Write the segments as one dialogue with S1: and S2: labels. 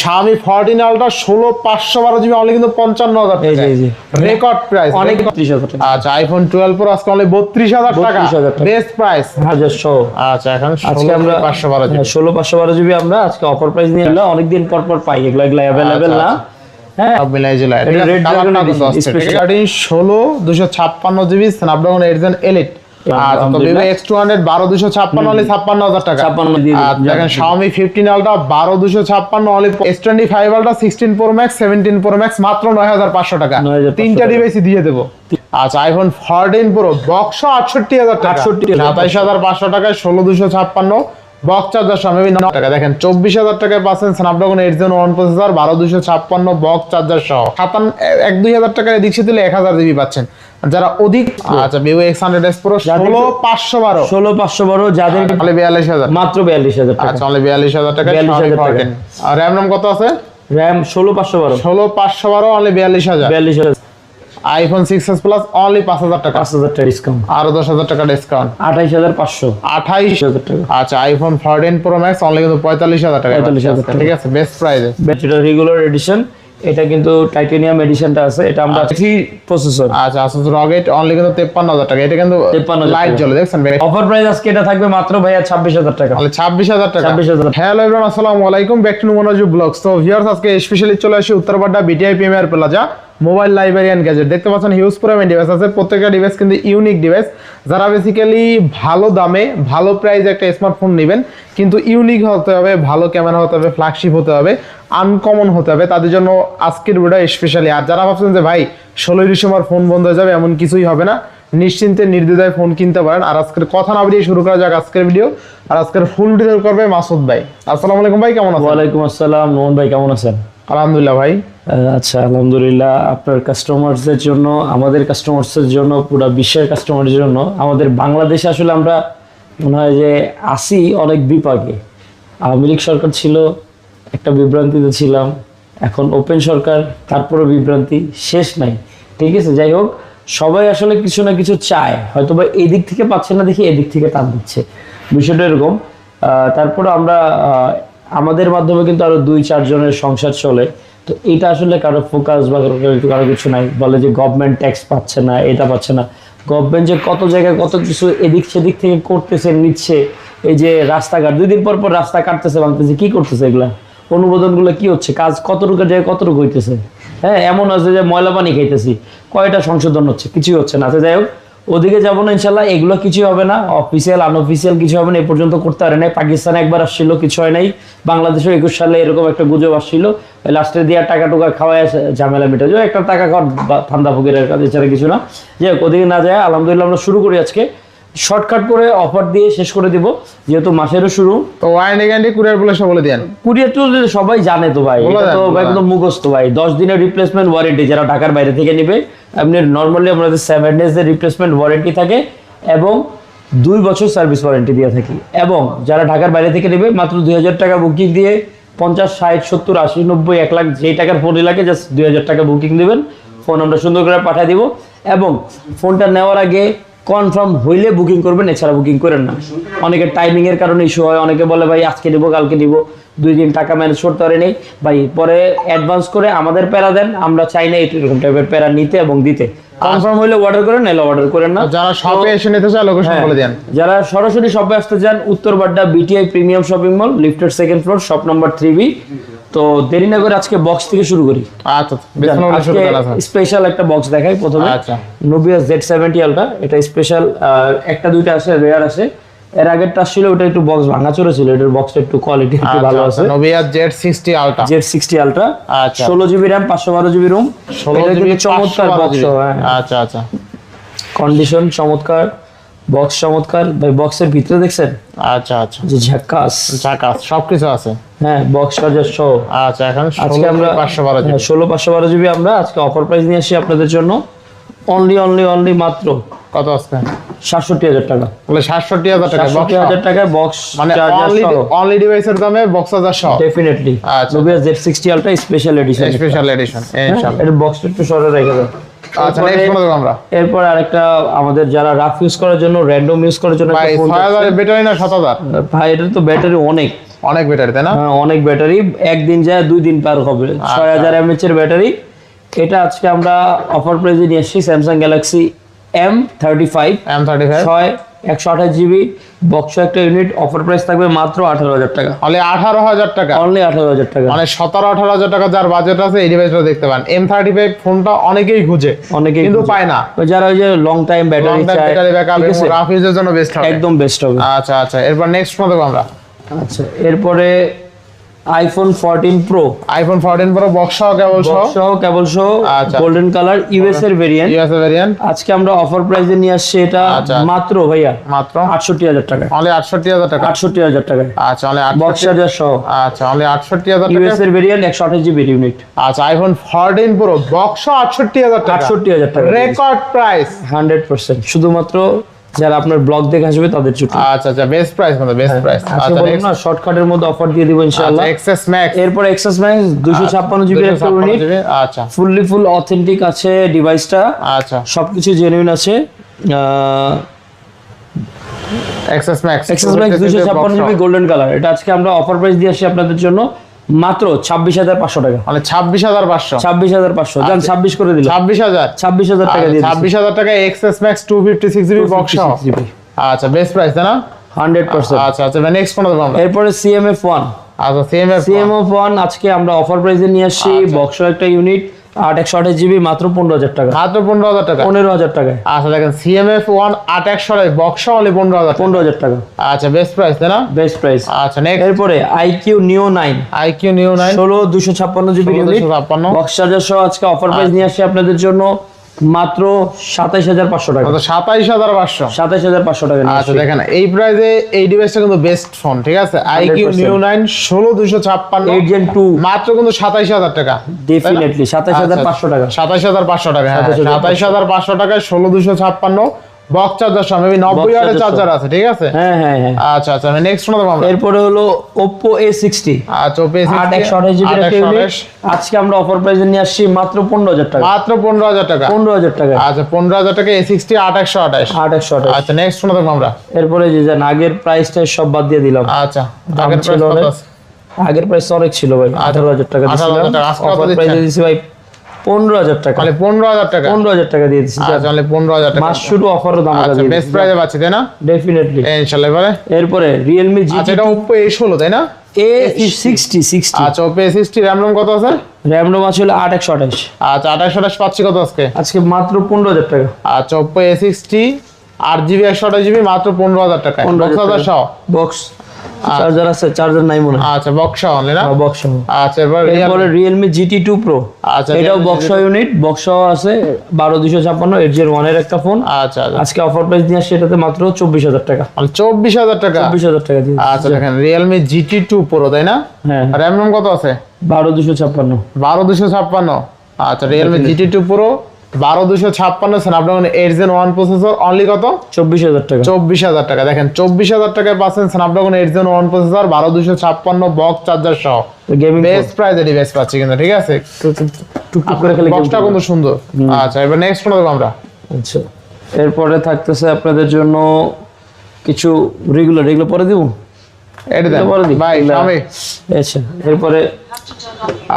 S1: Xiaomi 14 Ultra 16 512 GB only কিন্তু 55000
S2: এই
S1: টাকা।
S2: যে, এই যে।
S1: রেকর্ড প্রাইস
S2: অনেক হাজার টাকা।
S1: আচ্ছা আইফোন 12 প্রো আজকে অনলি 32000 টাকা।
S2: 32,000 টাকা।
S1: বেস্ট প্রাইস
S2: হাজার সহ
S1: আচ্ছা এখন
S2: আজকে আমরা হ্যাঁ,
S1: পাঁচশো বারো জিবি
S2: ষোলো পাঁচশো বারো জিবি আমরা আজকে অফার প্রাইস নিয়ে এলাম। অনেকদিন পর পর পাই। এগুলো এগুলো অ্যাভেলেবেল না। হ্যাঁ। Dragon Edition, special।
S1: স্টার্টিং ষোলো দুশো ছাপ্পান্ন GB Snapdragon eight Gen Elite আচ্ছা তো
S2: আলহামদুলিল্লাহ।
S1: ভিভো এক্স টু হান্ড্রেড বারো দুশো ছাপ্পান্ন অনলি ছাপ্পান্ন হাজার টাকা।
S2: 56 দিয়ে দিন।
S1: আর দেখেন Xiaomi ফিফটিন আলটা বারো দুশো ছাপ্পান্ন only S twenty five ultra sixteen Pro Max seventeen Pro Max মাত্র নয় হাজার পাঁচশো টাকা। তিনটা ডিভাইসই দিয়ে দেবো। আচ্ছা আইফোন ফোরটিন প্রো বক্স আটষট্টি হাজার টাকা।
S2: 68,000
S1: সাতাইশ হাজার পাঁচশো টাকায় ষোলো দুশো ছাপ্পান্ন বক্স চার্জার সহ টাকা। দেখেন চব্বিশ হাজার টাকায় পাচ্ছেন Snapdragon eight Gen one processor বারো দুশো ছাপ্পান্ন বক্স চার্জার সহ। সাতান্ন এক দুই হাজার টাকার এদিক দিলে এক হাজার জিবি পাচ্ছেন। যারা অধিক আচ্ছা Vivo X hundred S Pro ষোলো পাঁচশো বারো।
S2: ষোলো পাঁচশো বারো যাদের
S1: তাহলে বিয়াল্লিশ হাজার।
S2: মাত্র বিয়াল্লিশ হাজার
S1: আচ্ছা অনলি বিয়াল্লিশ হাজার টাকা
S2: 42,000 টাকা।
S1: আর র্যাম নাম কত আছে?
S2: র্যাম ষোলো পাঁচশো বারো।
S1: ষোলো পাঁচশো বারো অনলি বিয়াল্লিশ হাজার।
S2: বিয়াল্লিশ হাজার।
S1: IPhone six S Plus only পাঁচ হাজার টাকা।
S2: পাঁচ হাজার টাকা ডিসকাউন্ট
S1: আরও দশ হাজার টাকা ডিসকাউন্ট
S2: আঠাইশ হাজার পাঁচশো।
S1: আঠাইশ
S2: হাজার টাকা।
S1: আচ্ছা iPhone fourteen Pro Max only কিন্তু পঁয়তাল্লিশ হাজার টাকা
S2: 45,000 টাকা।
S1: ঠিক আছে বেস্ট প্রাইসে
S2: ব্যাটারিটা রেগুলার এডিশন এটা কিন্তু টাইটেনিয়াম এডিশনটা আছে এটা আমরা থ্রি প্রসেসর
S1: আচ্ছা আসুস রকেট অনলি কিন্তু তেপ্পান্ন হাজার টাকা এটা কিন্তু
S2: 53,000
S1: লাইট। জ্বলে দেখছেন
S2: অফার প্রাইস আজকে এটা থাকবে মাত্র ভাইয়া ছাব্বিশ হাজার টাকা।
S1: তাহলে ছাব্বিশ হাজার টাকা।
S2: 26,000
S1: হ্যালো এভরিওয়ান আসসালামু আলাইকুম ব্যাক টু নুমানাজু ব্লগস। তো ভিউয়ার্স আজকে স্পেশালি চলে আসি Uttar Badda BTI premier plaza mobile library and gadget. দেখতে পাচ্ছেন হিউজ পরিমাণ ডিভাইস আছে। প্রত্যেকটা ডিভাইস কিন্তু ইউনিক ডিভাইস যারা বেসিক্যালি ভালো দামে, ভালো প্রাইসে একটা স্মার্টফোন নেবেন, কিন্তু ইউনিক হতে হবে, ভালো ক্যামেরা হতে হবে ফ্ল্যাগশিপ হতে হবে আনকমন হতে হবে, তাদের জন্য আজকের ভিডিও স্পেশালি আর যারা ভাবছেন যে, ভাই, ষোলোই ডিসেম্বর ফোন বন্ধ হয়ে যাবে, এমন কিছুই হবে না। নিশ্চিন্তে নির্দ্বিধায় ফোন কিনতে পারেন। আর আজকের কথা না বেরিয়ে শুরু করা যাক আজকের ভিডিও আর আজকের ফুল ডিটেল করবে মাসুদ ভাই। আসসালামু আলাইকুম ভাই, কেমন আছেন?
S2: ওয়ালাইকুম আসসালাম মোহন ভাই, কেমন আছেন?
S1: আলহামদুলিল্লাহ ভাই।
S2: আচ্ছা আলহামদুলিল্লাহ। আপনার কাস্টমারসদের জন্য, আমাদের কাস্টমারসের জন্য, পুরো বিশ্বের কাস্টমারের জন্য, আমাদের বাংলাদেশে আসলে আমরা মনে হয় যে আসি অনেক বিপাকে। আওয়ামী লীগ সরকার ছিল, একটা বিভ্রান্তিতে ছিলাম। এখন ওপেন সরকার তারপরে বিভ্রান্তি শেষ নাই। ঠিক আছে, যাই হোক, সবাই আসলে কিছু না কিছু চায়। হয়তো বা এদিক থেকে পাচ্ছে না, দেখি এদিক থেকে টান দিচ্ছে। বিষয়টা এরকম। তারপরে আমরা আমাদের মাধ্যমে কিন্তু আরও দুই চারজনের সংসার চলে। তো এটা আসলে কারও ফোকাস বা কারও কিছু নাই। বলে যে গভর্নমেন্ট ট্যাক্স পাচ্ছে না, এটা পাচ্ছে না। গভর্নমেন্ট যে কত জায়গায় কত কিছু এদিক সেদিক থেকে করতেছে, নিচ্ছে, এই যে রাস্তাঘাট, দুই দিন পর পর রাস্তা কাটতেছে, ভাঙতেছে, কি করতেছে এগুলা? অনুমোদনগুলো কি হচ্ছে? কাজ কতটুকু জায়গায় কতটুকু হইতেছে? হ্যাঁ এমন আছে যে ময়লা পানি খাইতেছি, কয়টা সংশোধন হচ্ছে? কিছুই হচ্ছে না। যাই হোক ওদিকে যাব না ইনশাল্লাহ। এগুলো কিছুই হবে না। অফিসিয়াল আনঅফিসিয়াল কিছু হবে না এ পর্যন্ত করতে পারে নাই। পাকিস্তানে একবার আসছিল কিছু হয় নাই। বাংলাদেশেও একুশ সালে এরকম একটা গুজব আসছিল। লাস্টে দিয়ে টাকা টুকা খাওয়ায় ঝামেলা মেটে যায় একটা টাকা খাওয়ার ঠান্ডা ফকিরের কাছে এছাড়া কিছু না। যাই হোক ওদিকে না যায় আলহামদুলিল্লাহ আমরা শুরু করি আজকে। শর্টকাট করে অফার দিয়ে শেষ করে দিব যেহেতু মাসেরও শুরু।
S1: তো ওয়ারেন্টি গ্যারান্টি কুরিয়ার বলে সব বলে দেন।
S2: কুরিয়ার তো সবাই জানে তো ভাই তো
S1: বলে
S2: একদম মুখস্থ ভাই। দশ দিনের রিপ্লেসমেন্ট ওয়ারেন্টি যারা ঢাকার বাইরে থেকে নেবে আপনি নর্মালি আমাদের সেভেন ডেজ এর রিপ্লেসমেন্ট ওয়ারেন্টি থাকে এবং দুই বছর সার্ভিস ওয়ারেন্টি দিয়ে থাকি। এবং যারা ঢাকার বাইরে থেকে নেবে, মাত্র দুই হাজার টাকা বুকিং দিয়ে পঞ্চাশ, ষাট, সত্তর, আশি, নব্বই, এক লাখ যেই টাকার ফোনই লাগে জাস্ট দুই হাজার টাকা বুকিং দেবেন। ফোন আমরা সুন্দর করে পাঠিয়ে দিব। এবং ফোনটা নেওয়ার আগে কনফার্ম হইলে বুকিং করবেন এছাড়া বুকিং করেন না। অনেকে টাইমিং এর কারণে ইস্যু হয় অনেকে বলে ভাই আজকে নিবো কালকে নিব দুই দিন টাকা ম্যানেজ করতে পারে নেই। ভাই পরে অ্যাডভান্স করে আমাদের প্যারা দেন আমরা চাই না এরকম টাইপের প্যারা নিতে এবং দিতে। কনফার্ম হইলে অর্ডার করেন নাহলে অর্ডার করেন না।
S1: যারা শপে এসে নিতে চায় লোকেশন বলে দেন।
S2: যারা সরাসরি শপে আসতে চান Uttar Badda BTI premium shopping mall lifted second floor shop number three B তো দেরি না করে আজকে বক্স থেকে শুরু করি।
S1: আচ্ছা বিসমিল্লাহ শুরু করা আছে।
S2: স্পেশাল একটা বক্স দেখাই প্রথমে।
S1: আচ্ছা।
S2: নোবিয়া জেড সেভেন্টি আলটা এটা স্পেশাল একটা দুইটা আছে রেয়ার আসে। এর আগেরটা ছিল ওটা একটু বক্স ভাঙা চলে ছিল এটার বক্সটা একটু কোয়ালিটি একটু ভালো আছে।
S1: Nubia Z sixty ultra
S2: Z sixty ultra
S1: আচ্ছা।
S2: ষোলো জিবি র্যাম পাঁচশো বারো জিবি রুম
S1: ষোলো জিবি
S2: চমৎকার বক্স
S1: আচ্ছা আচ্ছা।
S2: কন্ডিশন চমৎকার। বক্স চমৎকার। ভাই বক্সের ভিতরে দেখছেন?
S1: আচ্ছা আচ্ছা।
S2: যে ঝাক্কাস।
S1: ঝাকাস সবকিছু আছে।
S2: হ্যাঁ বক্স চার্জার সহ।
S1: আচ্ছা এখন
S2: আজকে আমরা
S1: পাঁচশো বারো
S2: হ্যাঁ, ষোলো পাঁচশো বারো জিবি আমরা আজকে অফার প্রাইস নিয়ে আসি আপনাদের জন্য। অনলি অনলি অনলি মাত্র
S1: কত আসছে
S2: সাতষট্টি হাজার টাকা।
S1: বলে সাতষট্টি হাজার টাকা
S2: সাতষট্টি হাজার টাকায় বক্স
S1: মানে অনলি ডিভাইসের দামে বক্স হাজার সহ?
S2: ডেফিনেটলি
S1: আচ্ছা।
S2: Nubia Z sixty ultra special edition
S1: special edition ইনশাআল্লাহ
S2: এর বক্সটা একটু সরে রেখে দেন
S1: আচ্ছা নেক্সট কোন আমরা।
S2: এরপর আরেকটা আমাদের যারা রাফ ইউজ করার জন্য র্যান্ডম ইউজ করার জন্য
S1: ভাই
S2: একটা phone
S1: ছয় হাজারের ব্যাটারি না সাত হাজার?
S2: ভাই এটার তো ব্যাটারি অনেক।
S1: অনেক ব্যাটারি তাই না?
S2: হ্যাঁ অনেক ব্যাটারি একদিন যায় দুই দিন পার হবে।
S1: আচ্ছা।
S2: ছয় হাজার এমএচ এর ব্যাটারি এটা আজকে আমরা অফার প্রাইজে নিয়ে এসেছি Samsung Galaxy M thirty five
S1: M thirty five
S2: ছয় একশো আঠাশ জিবি বক্স একটা ইউনিট অফার প্রাইস থাকবে মাত্র আঠারো হাজার টাকা।
S1: অনলি আঠারো হাজার টাকা।
S2: অনলি আঠারো হাজার টাকা।
S1: মানে সতেরো আঠারো হাজার টাকা যার বাজেট আছে এই ডিভাইসটা দেখতে পান। এম থার্টি ফাইভ ফোনটা অনেকেই খুঁজে
S2: অনেকেই
S1: কিন্তু পায় না।
S2: যারা ওই যে লং টাইম ব্যাটারি চায়
S1: ব্যাটারি ব্যাকআপ? রাফ ইউজের জন্য বেস্ট হবে।
S2: একদম বেস্ট হবে।
S1: আচ্ছা আচ্ছা এরপর নেক্সট দেখব আমরা।
S2: আচ্ছা এরপরে iPhone fourteen Pro
S1: iPhone fourteen Pro box সহ কেবল সহ?
S2: সহ কেবল সহ। গোল্ডেন কালার ইউএস এর ভেরিয়েন্ট
S1: ইউএসএ ভেরিয়েন্ট
S2: আজকে আমরা অফার প্রাইসে নিয়ে আসছি এটা
S1: আচ্ছা।
S2: মাত্র ভাইয়া
S1: মাত্র?
S2: আটষট্টি হাজার টাকা
S1: অনলি আটষট্টি হাজার টাকা?
S2: আটষট্টি হাজার টাকায়।
S1: আচ্ছা অনলি
S2: বক্স চার্জার সহ।
S1: আচ্ছা অনলি আটষট্টি হাজার টাকা?
S2: ইউএস এর ভেরিয়েন্ট একশো আঠাশ জিবি ইউনিট
S1: আচ্ছা আইফোন ফোরটিন প্রো বক্স আটষট্টি হাজার টাকা।
S2: আটষট্টি হাজার টাকা।
S1: রেকর্ড প্রাইস
S2: হান্ড্রেড পার্সেন্ট শুধুমাত্র যারা আপনার ব্লগ দেখে আসবে তাদের জন্য
S1: আচ্ছা আচ্ছা বেস্ট প্রাইস মানে বেস্ট প্রাইস আচ্ছা
S2: বললাম না শর্টকাটের মধ্যে অফার দিয়ে দিব ইনশাআল্লাহ।
S1: এক্সএস ম্যাক্স
S2: এরপর এক্সেস ম্যাক্স দুশো ছাপ্পান্ন জিবি একটা ইউনিট
S1: আচ্ছা।
S2: ফুললি ফুল অথেন্টিক আছে ডিভাইসটা
S1: আচ্ছা।
S2: সবকিছু জেনুইন আছে।
S1: এক্সএস ম্যাক্স
S2: এক্সেস ম্যাক্স দুশো ছাপ্পান্ন জিবি গোল্ডেন কালার এটা আজকে আমরা অফার প্রাইস দিয়ে আসি আপনাদের জন্য। মাত্র ছাব্বিশ হাজার পাঁচশো টাকা।
S1: মানে ছাব্বিশ হাজার পাঁচশো।
S2: ছাব্বিশ হাজার পাঁচশো।
S1: আচ্ছা।
S2: যান ছাব্বিশ করে দিলাম
S1: ছাব্বিশ হাজার?
S2: ছাব্বিশ হাজার টাকা দিয়ে
S1: ছাব্বিশ হাজার টাকা XS max two fifty six GB box
S2: GB
S1: আচ্ছা বেস্ট প্রাইস তাই না?
S2: Hundred percent.
S1: আচ্ছা আচ্ছা নেক্সট কোন দেবো আমরা
S2: এরপরে সিএমএফ ওয়ান
S1: আচ্ছা সিএমএফ
S2: সিএমএফ ওয়ান আজকে আমরা অফার প্রাইসে নিয়ে আসছি।
S1: বক্সও
S2: বক্স একটা ইউনিট আট একশো আঠাশ জিবি মাত্র পনেরো হাজার টাকা।
S1: মাত্র পনেরো হাজার টাকা।
S2: পনেরো হাজার টাকায়।
S1: আচ্ছা দেখেন সিএমএফ ওয়ান আট একশো বক্স হলে পনেরো হাজার
S2: পনেরো হাজার টাকা।
S1: আচ্ছা বেস্ট প্রাইস তাই না?
S2: বেস্ট প্রাইস
S1: আচ্ছা নেক্সট
S2: এরপরে iQOO Neo nine
S1: iQOO nine
S2: ষোলো দুশো ছাপ্পান্ন জিবি
S1: ছাপ্পান্ন।
S2: বক্স চার্জার সহ আজকে অফার প্রাইস নিয়ে আসছি আপনাদের জন্য। মাত্র সাতাইশ হাজার পাঁচশো টাকা।
S1: সাতাইশ হাজার পাঁচশো।
S2: সাতাইশ হাজার পাঁচশো টাকা
S1: আচ্ছা দেখেন এই প্রাইসে এই ডিভাইসটা কিন্তু বেস্ট ফোন ঠিক আছে? আইকিউ
S2: 100%
S1: নিউ নাইন ষোলো দুশো ছাপ্পান্ন।
S2: এইট টু
S1: মাত্র কিন্তু সাতাইশ হাজার টাকা।
S2: ডেফিনেটলি সাতাইশ হাজার পাঁচশো টাকা।
S1: সাতাইশ হাজার পাঁচশো টাকা হ্যাঁ
S2: 27,500
S1: সাতাইশ হাজার পাঁচশো টাকায় ষোলো দুশো ছাপ্পান্ন। বক্স চার্জার সহ মেবি নব্বই
S2: Box
S1: হাজার চার্জার আছে ঠিক আছে?
S2: হ্যাঁ হ্যাঁ হ্যাঁ।
S1: আচ্ছা আচ্ছা নেক্সট দেবো আমরা
S2: এরপরে হলো
S1: আচ্ছা
S2: জিবি আজকে আমরা অফার প্রাইসে নিয়ে আসছি মাত্র পনেরো হাজার টাকা।
S1: মাত্র পনেরো হাজার টাকা।
S2: পনেরো হাজার টাকা।
S1: আচ্ছা পনেরো হাজার টাকা এ সিক্সটি আট একশো আঠাশ।
S2: আট একশো আঠাশ।
S1: আচ্ছা নেক্সট শোনা দেবো আমরা।
S2: এরপরে যে যান আগের প্রাইসটা সব বাদ দিয়ে দিলাম।
S1: আচ্ছা আগের কত
S2: আগের প্রাইস অনেক ছিল ভাই আঠারো হাজার টাকা
S1: 18,000 টাকা। আজকে
S2: অফার? প্রাইসে ভাই পনেরো হাজার টাকা।
S1: মানে পনেরো হাজার টাকা।
S2: পনেরো হাজার টাকা দিয়ে দিচ্ছি
S1: আচ্ছা মানে পনেরো হাজার টাকা।
S2: মাস শুরু দাম
S1: আচ্ছা বেস্ট প্রাইসে পাচ্ছি তাই না?
S2: ডেফিনেটলি
S1: ইনশাল্লাহ এবারে
S2: এরপরে রিয়েলমি জি
S1: আচ্ছা এটা ওপো এ ষোলো তাই না?
S2: এ সিক্সটি সিক্সটি
S1: আচ্ছা Oppo A sixty RAM ROM কত আছে?
S2: র্যাম রোম আছে হলো আট একশো আঠাশ।
S1: আচ্ছা আঠাশ আঠাশ পাচ্ছি কত আজকে?
S2: আজকে মাত্র পনেরো হাজার টাকা।
S1: আচ্ছা ওপো এ সিক্সটি আট জিবি একশো আঠাশ জিবি মাত্র পনেরো হাজার টাকা
S2: পনেরো
S1: হাজার
S2: বক্স চার্জার আছে চার্জার নাই মনে
S1: আচ্ছা বক্স অনলি না?
S2: বক্স
S1: আচ্ছা এবার
S2: এরপরে জিটি টু প্রো
S1: আচ্ছা
S2: এটাও
S1: Realme
S2: বক্স ইউনিট বক্স আছে বারো দুশো ছাপ্পান্ন এইট জিরো ওয়ানের একটা ফোন
S1: আচ্ছা আচ্ছা।
S2: আজকে অফার প্রাইস নিয়ে আসছে এটাতে মাত্র চব্বিশ হাজার টাকা।
S1: মানে চব্বিশ হাজার টাকা?
S2: চব্বিশ হাজার টাকা দিয়ে
S1: আচ্ছা দেখেন জিটি টু প্রো তাই না?
S2: হ্যাঁ।
S1: রোম কত আছে?
S2: বারো দুশো ছাপ্পান্ন।
S1: বারো দুশো ছাপ্পান্ন। আচ্ছা রিয়েলমি জিটি টু প্রো বারো দুশো ছাপ্পান্ন Snapdragon eight Gen one processor only কত?
S2: চব্বিশ হাজার টাকা।
S1: চব্বিশ হাজার টাকা। দেখেন চব্বিশ হাজার টাকায় পাচ্ছেন Snapdragon eight Gen one processor বারো দুশো ছাপ্পান্ন বক্স চার্জার সহ।
S2: গেমিং
S1: বেস্ট প্রাইসে ডিভাইস পাচ্ছি কিন্তু ঠিক আছে? বক্সটা কিন্তু সুন্দর। আচ্ছা এবার নেক্সট কোন দেবো আমরা।
S2: আচ্ছা। এরপরে থাকতেছে আপনাদের জন্য কিছু রেগুলার এগুলো পরে দিব?
S1: এটা দেন। ভাই স্বামী।
S2: আচ্ছা এরপরে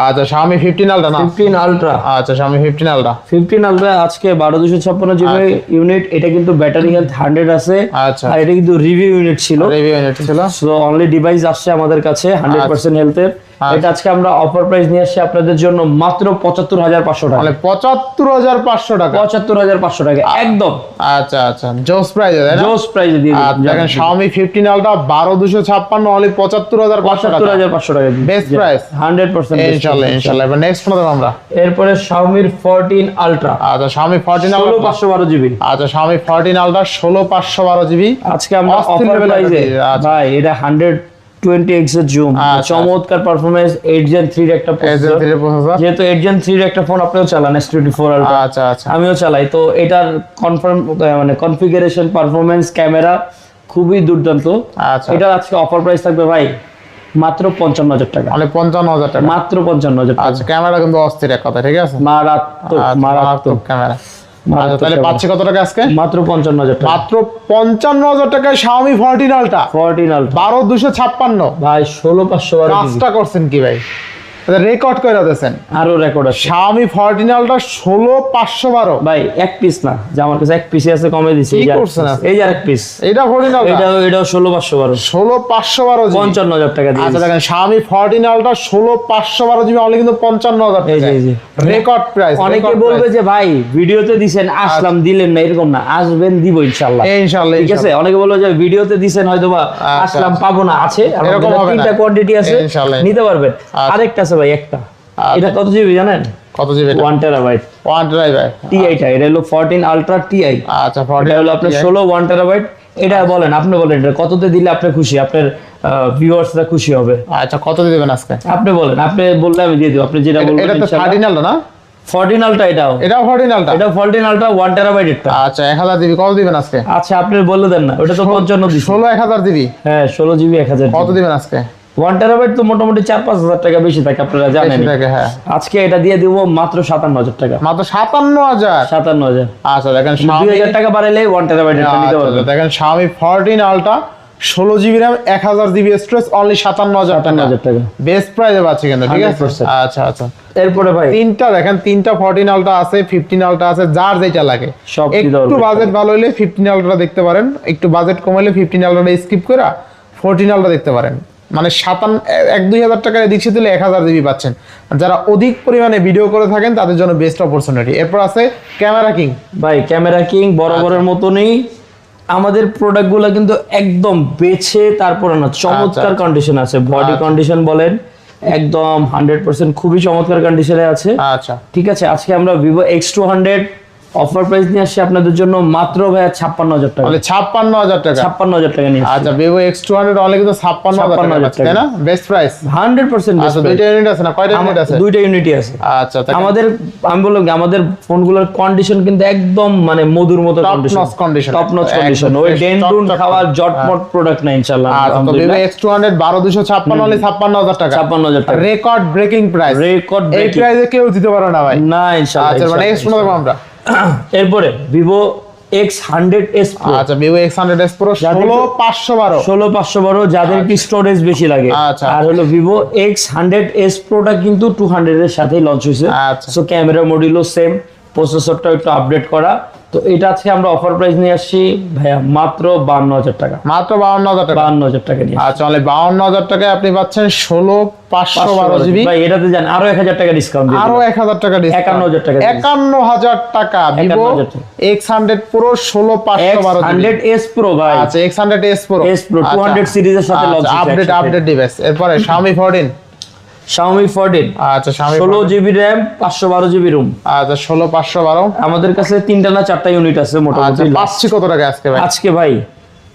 S1: আচ্ছা স্বামী ফিফটিন আলটা না
S2: ফিফটিন আলট্রা।
S1: আচ্ছা স্বামী ফিফটিন আলটা।
S2: ফিফটিন আলট্রা আজকে বারো দুশো ছাপ্পান্ন জিবি ইউনিট এটা কিন্তু ব্যাটারি হেলথ হান্ড্রেড আছে।
S1: আচ্ছা।
S2: আর এটা কিন্তু রিভিউ ইউনিট ছিল।
S1: রিভিউ ইউনিট ছিল।
S2: সো অনলি ডিভাইস আসছে আমাদের কাছে হান্ড্রেড পার্সেন্ট হেলথের এটা আজকে আমরা অফার প্রাইস নিয়ে আসছি আপনাদের জন্য মাত্র পঁচাত্তর হাজার পাঁচশো টাকা।
S1: মানে পঁচাত্তর হাজার পাঁচশো টাকা।
S2: পঁচাত্তর হাজার পাঁচশো টাকা একদম।
S1: আচ্ছা আচ্ছা জোস না?
S2: জোস প্রাইস দিয়ে
S1: আর দেখেন 15 আলটা 12256 ছাপ্পান্ন অনলি 75500
S2: পঁচাত্তর
S1: টাকা।
S2: হাজার পাঁচশো টাকা।
S1: বেস্ট প্রাইস
S2: হান্ড্রেড পার্সেন্ট
S1: ইনশাআল্লাহ ইনশাআল্লাহ এবার নেক্সট ফোন আমরা।
S2: এরপরে শাওমির ফোরটিন আলট্রা
S1: আচ্ছা Xiaomi 14
S2: ষোলো পাঁচশো বারো জিবি।
S1: আচ্ছা Xiaomi 14 আলটা 16512 জিবি।
S2: আজকে আমরা অফার
S1: দিয়ে, আচ্ছা।
S2: ভাই এটা হান্ড্রেড টোয়েন্টি এক্সের জুম
S1: আচ্ছা।
S2: চমৎকার পারফরমেন্স এইট জেন থ্রির একটা processor।
S1: প্রসেসর
S2: যেহেতু এইট জেন থ্রির একটা ফোন আপনিও চালান এস টোয়েন্টি ফোর
S1: আচ্ছা আচ্ছা।
S2: আমিও চালাই। তো এটার কনফার্ম মানে কনফিগারেশন পারফরমেন্স ক্যামেরা খুবই দুর্দান্ত।
S1: আচ্ছা।
S2: এটা আজকে অফার প্রাইস থাকবে ভাই মাত্র পঞ্চান্ন হাজার টাকা।
S1: মানে 55000 টাকা।
S2: মাত্র পঞ্চান্ন হাজার টাকা।
S1: আচ্ছা ক্যামেরা কিন্তু অস্থির এক কথা ঠিক আছে?
S2: মারাত্মক
S1: আচ্ছা,
S2: মারাত্মক।
S1: ক্যামেরা তাহলে পাচ্ছে কত টাকা আজকে?
S2: মাত্র পঞ্চান্ন হাজার টাকা।
S1: মাত্র পঞ্চান্ন হাজার টাকায় Xiaomi fourteen ultra
S2: fourteen ultra
S1: বারো দুশো ছাপ্পান্ন।
S2: ভাই ষোলো পাঁচশো
S1: কাজটা করছেন কি ভাই? রেকর্ড করে দিয়েছেন।
S2: আরও রেকর্ড আছে।
S1: শাওমি ফোরটিন আলটা ষোলো পাঁচশো বারো।
S2: ভাই এক পিস না যে আমার কাছে এক পিসে আছে কমে দিছি। এই
S1: করছেন
S2: এই পিস
S1: এটা ফোরটিন আলটা
S2: এটা ষোলো পাঁচশো বারো।
S1: জিবি।
S2: পঞ্চান্ন হাজার টাকা দিয়ে
S1: আচ্ছা দেখেন শাওমি ফোরটিন আলটা ষোলো পাঁচশো বারো জিবি অনলি কিন্তু পঞ্চান্ন হাজার
S2: এই যে, এই
S1: রেকর্ড প্রাইস
S2: অনেকে বলবে যে ভাই ভিডিওতে দিছেন আসলাম দিলেন না এরকম না। আসবেন দিব ইনশাল্লাহ
S1: ইনশাল্লাহ
S2: ঠিক আছে? অনেকে বলবে যে ভিডিওতে দিছেন হয়তো বা আসলাম পাবো না। আছে।
S1: আচ্ছা। এরকম।
S2: তিনটা কোয়ান্টিটি আছে। নিতে পারবেন।
S1: আচ্ছা।
S2: আরেকটা আছে ভাই একটা।
S1: আচ্ছা।
S2: এটা কত জিবি জানেন?
S1: কত জিবি এটা?
S2: টেরাবাইট টিআইটা এটা হলো ফোরটিন আলট্রা টিআই
S1: আচ্ছা
S2: এটা
S1: ফোরটিন
S2: হলো আপনার ষোলো ওয়ান টেরাবাইট এটা বলেন আপনি বলেন এটা কততে দিলে আপনি খুশি? আপনার ভিউয়ার্সরা খুশি হবে।
S1: আচ্ছা দেবেন আজকে?
S2: আপনি বলেন আপনি বললে আমি দিয়ে দেবো। আপনি যেটা
S1: এটা তো
S2: বলবেন
S1: থার্টিন আলটা না?
S2: এটাও।
S1: আলটা
S2: এটা ওয়ান টেরাবাইট এটা
S1: আচ্ছা এক হাজার দিবি কত দিবেন আজকে?
S2: আচ্ছা আপনি বলে দেন না ওটা তো পঞ্চান্ন দিচ্ছি
S1: ষোলো এক হাজার দিবি?
S2: হ্যাঁ ষোলো জিবি এক হাজার
S1: কত দিবেন আজকে?
S2: ওয়ান টেরাবাইট তো মোটামুটি চার পাঁচ হাজার টাকা বেশি থাকে আপনারা জানেন
S1: হ্যাঁ।
S2: আজকে এটা দিয়ে দিব মাত্র সাতান্ন হাজার টাকা।
S1: মাত্র সাতান্ন হাজার?
S2: সাতান্ন হাজার।
S1: আচ্ছা দেখেন
S2: দুই হাজার টাকা বাড়াইলে ওয়ান টেরাবাইট নিতে
S1: আচ্ছা,
S2: পারবেন।
S1: দেখেন Xiaomi 14 আলটা ষোলো জিবি র্যাম এক হাজার জিবি স্টোরেজ অনলি সাতান্ন হাজার টাকা। বেস্ট প্রাইসে পাচ্ছি কিন্তু ঠিক আছে? আচ্ছা আচ্ছা।
S2: এরপরে ভাই?
S1: তিনটা দেখেন তিনটা ফোরটিন আলটা আছে ফিফটিন আলটা আছে যার যেটা লাগে। একটু? বাজেট ভালো হলে ফিফটিন আলটা দেখতে পারেন একটু বাজেট কমাইলে ফিফটিন আলটা স্কিপ করে ফোরটিন আলটা দেখতে পারেন। মানে সাতান্ন এক দুই হাজার টাকার এদিক দিলে এক হাজার জিবি পাচ্ছেন। যারা অধিক পরিমাণে ভিডিও করে থাকেন তাদের জন্য বেস্ট অপরচুনিটি এরপর আছে ক্যামেরা কিং।
S2: ভাই ক্যামেরা কিং বরাবরের মতনই। আমাদের প্রোডাক্টগুলো কিন্তু একদম বেছে তারপরে না চমৎকার কন্ডিশন আছে। বডি কন্ডিশন বলেন একদম হান্ড্রেড পার্সেন্ট খুবই চমৎকার কন্ডিশনে আছে।
S1: আচ্ছা।
S2: ঠিক আছে আজকে আমরা Vivo X two hundred offer price নিয়ে আসছি আপনাদের জন্য মাত্র ভাইয়া ছাপ্পান্ন হাজার টাকা।
S1: তাহলে ছাপ্পান্ন হাজার টাকা।
S2: ছাপ্পান্ন হাজার টাকা নিয়ে
S1: আচ্ছা Vivo X two hundred only কিন্তু ছাপ্পান্ন হাজার
S2: 56,000
S1: টাকা। না? বেস্ট প্রাইস
S2: হান্ড্রেড পার্সেন্ট
S1: আচ্ছা দুইটা ইউনিট আছে না? কয়টা ইউনিট আছে?
S2: দুইটা ইউনিটি আছে।
S1: আচ্ছা
S2: আমাদের আমি বললাম আমাদের ফোনগুলোর কন্ডিশন কিন্তু একদম মানে মধুর মতো কন্ডিশন। টপ নচ কন্ডিশন ওই ডেন্টুন খাওয়ার
S1: করে।
S2: জটমট প্রোডাক্ট না ইনশাআল্লাহ
S1: আচ্ছা ভিভো এক্স টু হান্ড্রেড বারো দুশো ছাপ্পান্ন অনলি ছাপ্পান্ন হাজার টাকা।
S2: 56,000 টাকা।
S1: রেকর্ড ব্রেকিং প্রাইস
S2: রেকর্ড
S1: এই
S2: breaking।
S1: প্রাইসে কেউ দিতে পারে না ভাই।
S2: না ইনশাআল্লাহ
S1: আচ্ছা মানে এক্স আমরা।
S2: এরপরে ভিভো এক্স হান্ড্রেড এস
S1: আচ্ছা Vivo X hundred S pro ষোলো পাঁচশো বারো।
S2: ষোলো পাঁচশো বারো যাদের কি স্টোরেজ বেশি লাগে।
S1: আচ্ছা।
S2: আর হলো ভিভো এক্স হান্ড্রেড এস প্রোটা কিন্তু টু হান্ড্রেড এর সাথেই লঞ্চ হয়েছে।
S1: আচ্ছা।
S2: সো ক্যামেরা মডিউলও সেম প্রসেসরটা একটু আপডেট করা। তো এটা আজকে আমরা অফার প্রাইস নিয়ে আসছি। ভাইয়া মাত্র বান্ন হাজার টাকা।
S1: মাত্র বাউন্ন হাজার টাকা।
S2: বান্ন হাজার টাকা নিয়ে
S1: আচ্ছা অনলি বাউন্ন হাজার টাকায় আপনি পাচ্ছেন ষোলো পাঁচশো বারো জিবি।
S2: ভাই এটাতে জান আরও এক হাজার টাকা ডিসকাউন্ট
S1: আরও এক হাজার টাকা
S2: একান্ন হাজার টাকা
S1: একান্ন হাজার টাকা ভিভো
S2: 51,000 টাকা।
S1: এক্স হান্ড্রেড প্রো ষোলো পাঁচশো বারো
S2: হান্ড্রেড এস প্রো ভাই।
S1: আচ্ছা X hundred S pro
S2: S Pro 200 সিরিজের সাথে
S1: আপডেট আপডেট ডিভাইস এরপরে Xiaomi 14
S2: Xiaomi 14
S1: আচ্ছা Xiaomi
S2: ষোলো জিবি র্যাম পাঁচশো বারো জিবি রুম
S1: আচ্ছা ষোলো পাঁচশো বারো।
S2: আমাদের কাছে তিনটা না চারটা ইউনিট আছে
S1: আচ্ছা
S2: মোটামুটি
S1: পাচ্ছি কত টাকা আজকে ভাই?
S2: আজকে ভাই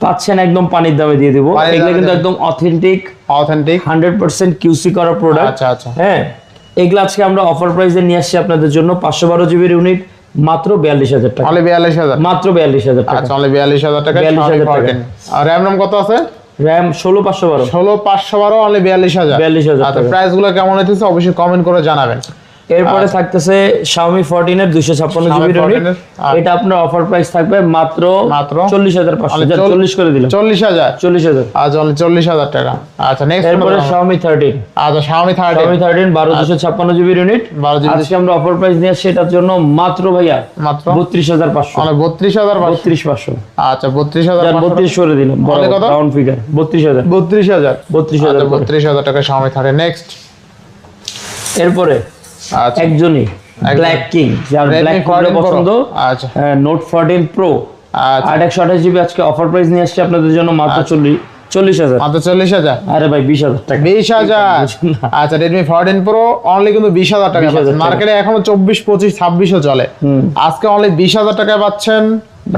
S2: পাচ্ছেন একদম পানির দামে দিয়ে দিব। এগুলো কিন্তু একদম authentic
S1: authentic
S2: hundred percent QC করা প্রোডাক্ট
S1: আচ্ছা আচ্ছা।
S2: হ্যাঁ এগুলো আজকে আমরা অফার প্রাইসে নিয়ে আসছি আপনাদের জন্য পাঁচশো বারো জিবির ইউনিট মাত্র বিয়াল্লিশ হাজার টাকা।
S1: বিয়াল্লিশ হাজার।
S2: মাত্র বিয়াল্লিশ হাজার টাকা।
S1: আচ্ছা অনলি বিয়াল্লিশ হাজার টাকা
S2: 42,000 টাকা।
S1: আর র্যাম নাম কত আছে?
S2: র্যাম ষোলো পাঁচশো বারো।
S1: ষোলো পাঁচশো বারো অনলি বিয়াল্লিশ হাজার।
S2: 42,000
S1: আচ্ছা
S2: টাকা।
S1: প্রাইসগুলো কেমন হইতেছে অবশ্যই কমেন্ট করে জানাবেন।
S2: এরপরে থাকতেছে Xiaomi 14 এর দুইশো ছাপ্পান্ন
S1: Xiaomi
S2: জিবি ইউনিট
S1: 14 এর, আচ্ছা।
S2: এটা আপনার অফার প্রাইস থাকবে মাত্র
S1: মাত্র
S2: চল্লিশ হাজার পাঁচশো।
S1: অনলি চল-
S2: চল্লিশ করে দিলাম।
S1: চল্লিশ হাজার।
S2: চল্লিশ হাজার।
S1: আচ্ছা অনলি চল্লিশ হাজার টাকা। আচ্ছা নেক্সট
S2: এরপরে Xiaomi 13
S1: আচ্ছা Xiaomi থার্টি
S2: Xiaomi 13 বারো দুশো ছাপ্পান্ন জিবি ইউনিট
S1: 12 GB
S2: আজকে আমরা অফার প্রাইস নিয়ে আসছি এটার জন্য মাত্র ভাইয়া
S1: মাত্র?
S2: বত্রিশ হাজার পাঁচশো।
S1: অনেক বত্রিশ হাজার
S2: বত্রিশ পাঁচশো।
S1: আচ্ছা বত্রিশ হাজার
S2: যার বত্রিশ করে দিলাম
S1: কত?
S2: রাউন্ড ফিগার বত্রিশ হাজার।
S1: বত্রিশ হাজার।
S2: বত্রিশ হাজার
S1: আচ্ছা
S2: করে।
S1: বত্রিশ হাজার টাকা Xiaomi থার্টি নেক্সট
S2: এরপরে একজনই। ব্ল্যাক কিং যার ব্ল্যাক
S1: 14
S2: পছন্দ।
S1: আচ্ছা।
S2: নোট ফোরটিন প্রো
S1: আচ্ছা।
S2: জিবি আজকে অফার প্রাইস নিয়ে আসছে আপনাদের জন্য মাত্র চল্লিশ চল্লিশ হাজার।
S1: মাত্র চল্লিশ হাজার?
S2: আরে ভাই বিশ হাজার টাকা।
S1: বিশ হাজার? আচ্ছা রেডমি ফোরটিন প্রো অনলি কিন্তু বিশ হাজার টাকা
S2: 20,000 টাকা।
S1: মার্কেটে এখনও চব্বিশ পঁচিশ ছাব্বিশও চলে। আজকে অনলি বিশ হাজার টাকায় পাচ্ছেন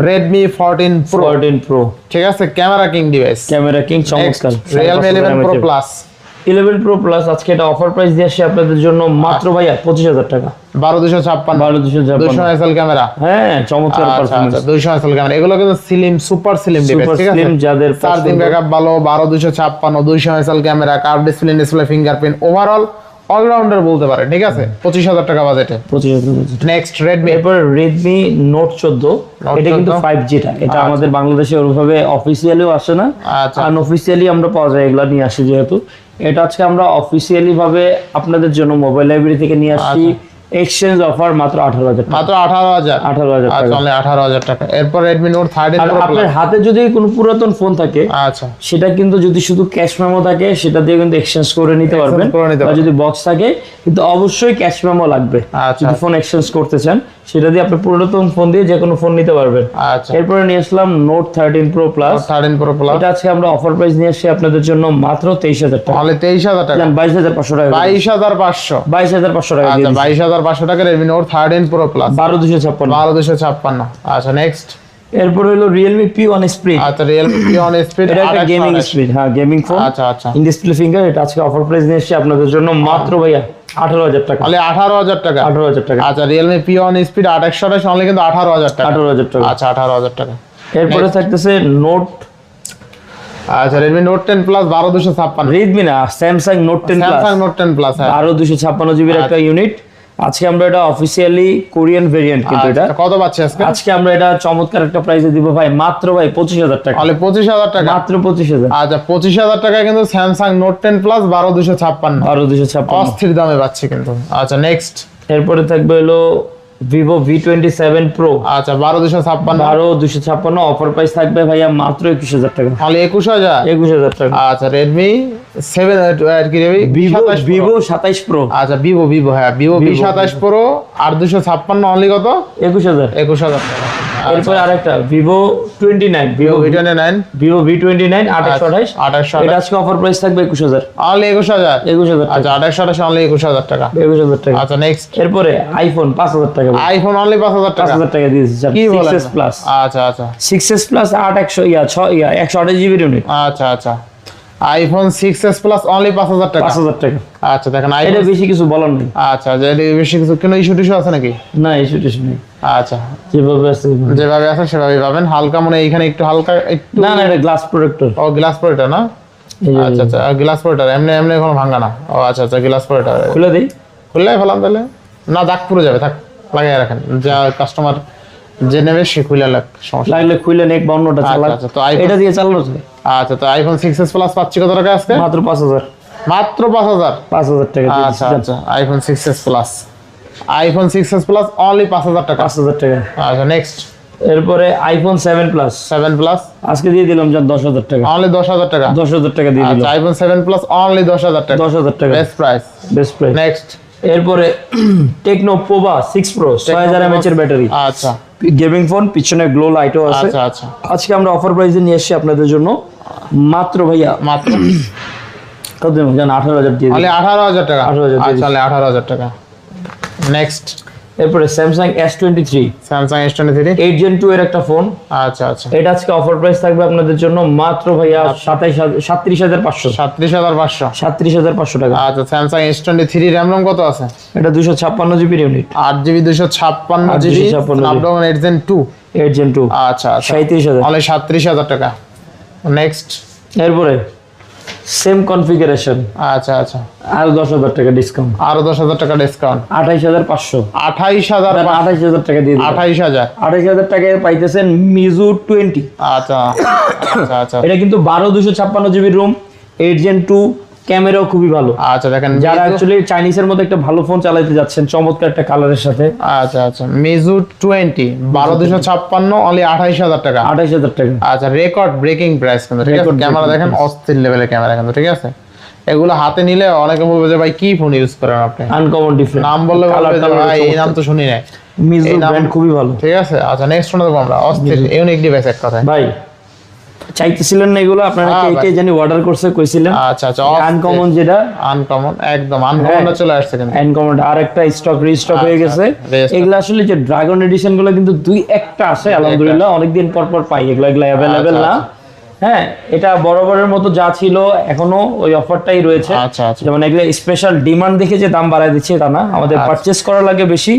S1: Redmi fourteen pro
S2: fourteen pro
S1: ঠিক আছে? Camera king device
S2: camera king চমৎকার।
S1: Realme eleven pro plus
S2: eleven pro plus আজকে এটা অফার প্রাইস দিয়ে আসছে আপনাদের জন্য মাত্র ভাইয়া পঁচিশ হাজার টাকা।
S1: বারো দুশো ছাপ্পান্ন।
S2: বারো দুশো
S1: দুশো এসএল ক্যামেরা।
S2: হ্যাঁ চমৎকার
S1: আচ্ছা আচ্ছা দুইশো এসএল ক্যামেরা। এগুলো কিন্তু সিলিম সুপার সিলিম
S2: স্লিম যাদের
S1: চার দিন ব্যাকআপ ভালো বারো দুশো ছাপ্পান্ন দুইশো SL camera curve display display fingerprint overall allrounder বলতে পারে ঠিক আছে? পঁচিশ হাজার টাকা বাজেটে
S2: পঁচিশ
S1: নেক্সট রেডমি
S2: এরপর রেডমি নোট চোদ্দ। এটা কিন্তু
S1: 14
S2: ফাইভ জিটা এটা আমাদের বাংলাদেশে ওরভাবে অফিসিয়ালিও আসে না।
S1: আচ্ছা।
S2: আনঅফিসিয়ালি আমরা পাওয়া যায় এগুলা নিয়ে আসি যেহেতু। এটা আজকে আমরা অফিসিয়ালি ভাবে আপনাদের জন্য মোবাইল লাইব্রেরি থেকে নিয়ে আসছি। এক্সচেঞ্জ অফার মাত্র আঠারো হাজার টাকা।
S1: মাত্র আঠারো হাজার?
S2: আঠারো হাজার
S1: আচ্ছা
S2: টাকা
S1: অনলি আঠারো হাজার টাকা। এরপর রেডমি নোট
S2: আর আপনার হাতে যদি কোনো পুরাতন ফোন থাকে
S1: আচ্ছা।
S2: সেটা কিন্তু যদি শুধু ক্যাশ মেমো থাকে সেটা দিয়ে কিন্তু এক্সচেঞ্জ করে নিতে পারবেন। যদি বক্স থাকে কিন্তু অবশ্যই ক্যাশ মেমো লাগবে।
S1: আচ্ছা।
S2: যদি ফোন এক্সচেঞ্জ করতে চান সেটা দিয়ে আপনি পুরাতন ফোন দিয়ে যে কোনো ফোন নিতে পারবেন।
S1: আচ্ছা।
S2: এরপরে নিয়ে আসলাম note thirteen pro plus
S1: thirteen pro plus
S2: এটা আজকে আমরা অফার প্রাইস নিয়ে আসছি আপনাদের জন্য মাত্র তেইশ হাজার টাকা।
S1: অনলি তেইশ হাজার টাকা।
S2: বাইশ হাজার পাঁচশো টাকা
S1: বাইশ হাজার পাঁচশো।
S2: বাইশ হাজার পাঁচশো টাকা
S1: আচ্ছা। বাইশ হাজার পাঁচশো টাকা Redmi note thirteen pro plus
S2: বারো দুশো ছাপ্পান্ন।
S1: বারো দুশো ছাপ্পান্ন। আচ্ছা নেক্সট
S2: এরপর হলো রিয়েলমি পি ওয়ান স্প্রিট
S1: আচ্ছা রিয়েলমি অন স্পিড
S2: এটা একটা গেমিং স্প্রিট হ্যাঁ গেমিং ফোন
S1: আচ্ছা আচ্ছা।
S2: ইন ডিসপ্লে ফিঙ্গার এটা আজকে অফার প্রাইস নিয়ে এসেছি আপনাদের জন্য। মাত্র ভাইয়া আঠারো হাজার টাকা।
S1: তাহলে আঠারো হাজার টাকা।
S2: আঠারো হাজার টাকা।
S1: আচ্ছা রিয়েলমি পি স্পিড আট একশো আঠাশ অনলি কিন্তু আঠারো হাজার টাকা।
S2: আঠারো হাজার টাকা।
S1: আচ্ছা আঠারো হাজার টাকা।
S2: এরপরে থাকতেছে নোট
S1: আচ্ছা রেডমি নোট টেন প্লাস বারো দুশো ছাপ্পান্ন।
S2: রেডমি না Samsung note ten
S1: Samsung note ten plus হ্যাঁ।
S2: দুশো ছাপ্পান্ন জিবির একটা ইউনিট আজকে আমরা এটা অফিসিয়ালি কোরিয়ান ভেরিয়েন্ট কিন্তু এটা।
S1: আচ্ছা, কত পাচ্ছি আজকে?
S2: আজকে আমরা এটা চমৎকার একটা প্রাইসে দিব ভাই মাত্র ভাই পঁচিশ হাজার টাকা।
S1: অনলি পঁচিশ হাজার টাকা।
S2: মাত্র পঁচিশ হাজার।
S1: আচ্ছা পঁচিশ হাজার টাকায় কিন্তু স্যামসাং নোট 10 প্লাস বারো দুশো ছাপ্পান্ন।
S2: আরও দুশো ছাপ্পান্ন।
S1: অস্থির দামে পাচ্ছি কিন্তু। আচ্ছা নেক্সট
S2: এরপরে থাকবে হলো Vivo V twenty seven pro
S1: আচ্ছা বারো দুশো ছাপ্পান্ন।
S2: বারো দুশো ছাপ্পান্ন অফার প্রাইস থাকবে ভাইয়া মাত্র একুশ হাজার টাকা।
S1: তাহলে একুশ হাজার?
S2: একুশ হাজার টাকা।
S1: আচ্ছা রেডমি সেভেন আর কি রেডমি
S2: ভিভো ভিভো সাতাইশ প্রো
S1: আচ্ছা ভিভো ভিভো হ্যাঁ ভিভো ভি সাতাশ প্রো আর দুশো ছাপ্পান্ন অনলি কত?
S2: একুশ হাজার।
S1: একুশ হাজার টাকা।
S2: এরপরে আরেকটা Vivo twenty nine Vivo
S1: V twenty nine
S2: Vivo V twenty nine আঠাশশো আঠাশ
S1: আঠাশশো
S2: এটা আজকে অফার প্রাইস থাকবে একুশ হাজার।
S1: অনলি একুশ হাজার?
S2: একুশ হাজার
S1: আচ্ছা আঠাশশো আঠাশ অনলি একুশ হাজার টাকা।
S2: একুশ হাজার টাকা।
S1: আচ্ছা নেক্সট
S2: এরপরে আইফোন পাঁচ হাজার টাকা।
S1: আইফোন অনলি পাঁচ হাজার
S2: পাঁচ
S1: টাকা
S2: হাজার টাকা দিয়েছি
S1: কি
S2: এস প্লাস
S1: আচ্ছা আচ্ছা।
S2: সিক্স এস প্লাস আট একশো ইয়া ছ ইয়া একশো আঠাশ জিবির ইউনিট
S1: আচ্ছা আচ্ছা। IPhone six S plus only পাঁচ হাজার টাকা।
S2: পাঁচ হাজার টাকা।
S1: আচ্ছা দেখেন
S2: এটা বেশি কিছু বলার নেই।
S1: আচ্ছা যে এর বেশি কিছু কোনো ইস্যু টিস্যু আছে নাকি?
S2: না ইস্যু টিস্যু নেই।
S1: আচ্ছা।
S2: যেভাবে আছে
S1: যেভাবে আছে সেভাবেই পাবেন। হালকা মনে এইখানে একটু হালকা একটু
S2: না না এটা গ্লাস প্রোটেক্টর
S1: ও গ্লাস পরেটা না? আচ্ছা আচ্ছা গ্লাস পরেটার এমনি এমনি কোনো ভাঙা না। ও আচ্ছা আচ্ছা গ্লাস পরেটার
S2: খুলে দিই।
S1: খুললে ফেলাম তাহলে। না দাগ পুরো যাবে থাক লাগাই রাখেন। যা কাস্টমার যে নেবে সে খুলে লাগ সমস্যা
S2: লাগলে খুলে নেক বা অন্যটা চালাক।
S1: আচ্ছা, তো
S2: এটা দিয়ে চালানো যায়।
S1: আচ্ছা তো আইফোন সিক্স এস প্লাস পাচ্ছি কত টাকা আজকে?
S2: মাত্র পাঁচ হাজার।
S1: মাত্র পাঁচ হাজার?
S2: পাঁচ হাজার টাকা
S1: আচ্ছা আচ্ছা iPhone six S plus iPhone six S plus only পাঁচ হাজার টাকা।
S2: পাঁচ হাজার টাকা।
S1: আচ্ছা নেক্সট
S2: এরপরে iPhone seven plus
S1: seven plus
S2: আজকে দিয়ে দিলাম যান দশ হাজার টাকা।
S1: অনলি দশ হাজার টাকা?
S2: দশ হাজার টাকা দিয়ে দিলাম।
S1: আচ্ছা আইফোন সেভেন প্লাস অনলি দশ হাজার টাকা।
S2: দশ হাজার টাকা।
S1: Best price
S2: best price
S1: next
S2: এরপরে টেকনো পোভা সিক্স প্রো ছয় হাজার এমএচ এর ব্যাটারি
S1: আচ্ছা।
S2: গেমিং ফোন পিছনে গ্লো লাইটও আছে।
S1: আচ্ছা আচ্ছা।
S2: আজকে আমরা অফার প্রাইসে নিয়ে এসেছি আপনাদের জন্য। মাত্র ভাইয়া
S1: মাত্র।
S2: কত দেবো জান আঠারো হাজার দিয়ে
S1: আঠারো হাজার টাকা।
S2: 18,000 দিয়ে
S1: আচ্ছা আঠারো হাজার টাকা। নেক্সট
S2: এরপরে Samsung S twenty three
S1: Samsung S twenty three
S2: eight gen two এর একটা ফোন
S1: আচ্ছা আচ্ছা।
S2: এটা আজকে অফার প্রাইস থাকবে আপনাদের জন্য মাত্র ভাইয়া সাতাইশ সাতত্রিশ হাজার পাঁচশো।
S1: সাতত্রিশ হাজার পাঁচশো।
S2: সাতত্রিশ হাজার পাঁচশো টাকা।
S1: আচ্ছা Samsung S twenty three RAM ROM কত আছে?
S2: এটা দুশো ছাপ্পান্ন জিবির ইউনিট
S1: আট জিবি দুশো ছাপ্পান্ন GB
S2: 256
S1: Snapdragon eight gen two
S2: eight gen two
S1: আচ্ছা আচ্ছা।
S2: সাঁত্রিশ হাজার।
S1: অনলি সাতত্রিশ হাজার টাকা। নেক্সট
S2: এরপরে সেম কনফিগারেশন
S1: আচ্ছা আচ্ছা।
S2: আরও দশ হাজার টাকা ডিসকাউন্ট
S1: আরও দশ হাজার টাকা ডিসকাউন্ট
S2: আঠাইশ হাজার পাঁচশো।
S1: আঠাইশ হাজার
S2: আঠাইশ হাজার টাকা দিয়ে
S1: আঠাইশ হাজার।
S2: আঠাইশ হাজার টাকায় পাইতেছেন মিজু টোয়েন্টি
S1: আচ্ছা আচ্ছা আচ্ছা।
S2: এটা কিন্তু বারো দুশো ছাপ্পান্ন GB ROM eight gen two ক্যামেরাও খুবই ভালো।
S1: আচ্ছা দেখেন
S2: যারা অ্যাকচুয়ালি চাইনিজের মধ্যে একটা ভালো ফোন চালাতে যাচ্ছেন চমৎকার একটা কালারের সাথে।
S1: আচ্ছা আচ্ছা মিজু টোয়েন্টি বারো দুশো ছাপ্পান্ন অনলি আঠাইশ হাজার টাকা।
S2: আঠাইশ হাজার টাকা।
S1: আচ্ছা রেকর্ড ব্রেকিং প্রাইস কিন্তু ঠিক আছে? ক্যামেরা দেখেন অস্থির লেভেলের ক্যামেরা কিন্তু ঠিক আছে? এগুলো হাতে নিলে অনেকে বলবে যে ভাই কি ফোন ইউজ করেন আপনি?
S2: আনকমন ডিফারেন্ট
S1: নাম বললে বলবে যে ভাই এই নাম তো শুনি নাই।
S2: মিজু ব্র্যান্ড খুবই ভালো।
S1: ঠিক আছে? আচ্ছা নেক্সট ফোনে দেখব আমরা। অস্থির ইউনিক ডিভাইস এক কথায়।
S2: ভাই চাইতেছিলেন না এগুলো? আপনারা কে কে জানি অর্ডার করছে কইছিলেন।
S1: আচ্ছা আচ্ছা
S2: আনকমন যেটা।
S1: আনকমন একদম আনকমনটা
S2: হ্যাঁ।
S1: চলে আসছে কিন্তু।
S2: আনকমন আর একটা স্টক রিস্টক হয়ে
S1: আচ্ছা,
S2: গেছে। এগুলো আসলে যে ড্রাগন এডিশনগুলো কিন্তু দুই একটা আছে আলহামদুলিল্লাহ। অনেকদিন পর পর পাই এগুলো এগুলো অ্যাভেলেবেল
S1: আচ্ছা,
S2: না। হ্যাঁ এটা বরাবরের মতো যা ছিল এখনও ওই অফারটাই রয়েছে।
S1: আচ্ছা আচ্ছা।
S2: যেমন এগুলো স্পেশাল ডিমান্ড দেখে যে দাম বাড়ায় দিচ্ছে তা না। আমাদের
S1: আচ্ছা।
S2: পারচেস করা লাগে বেশি।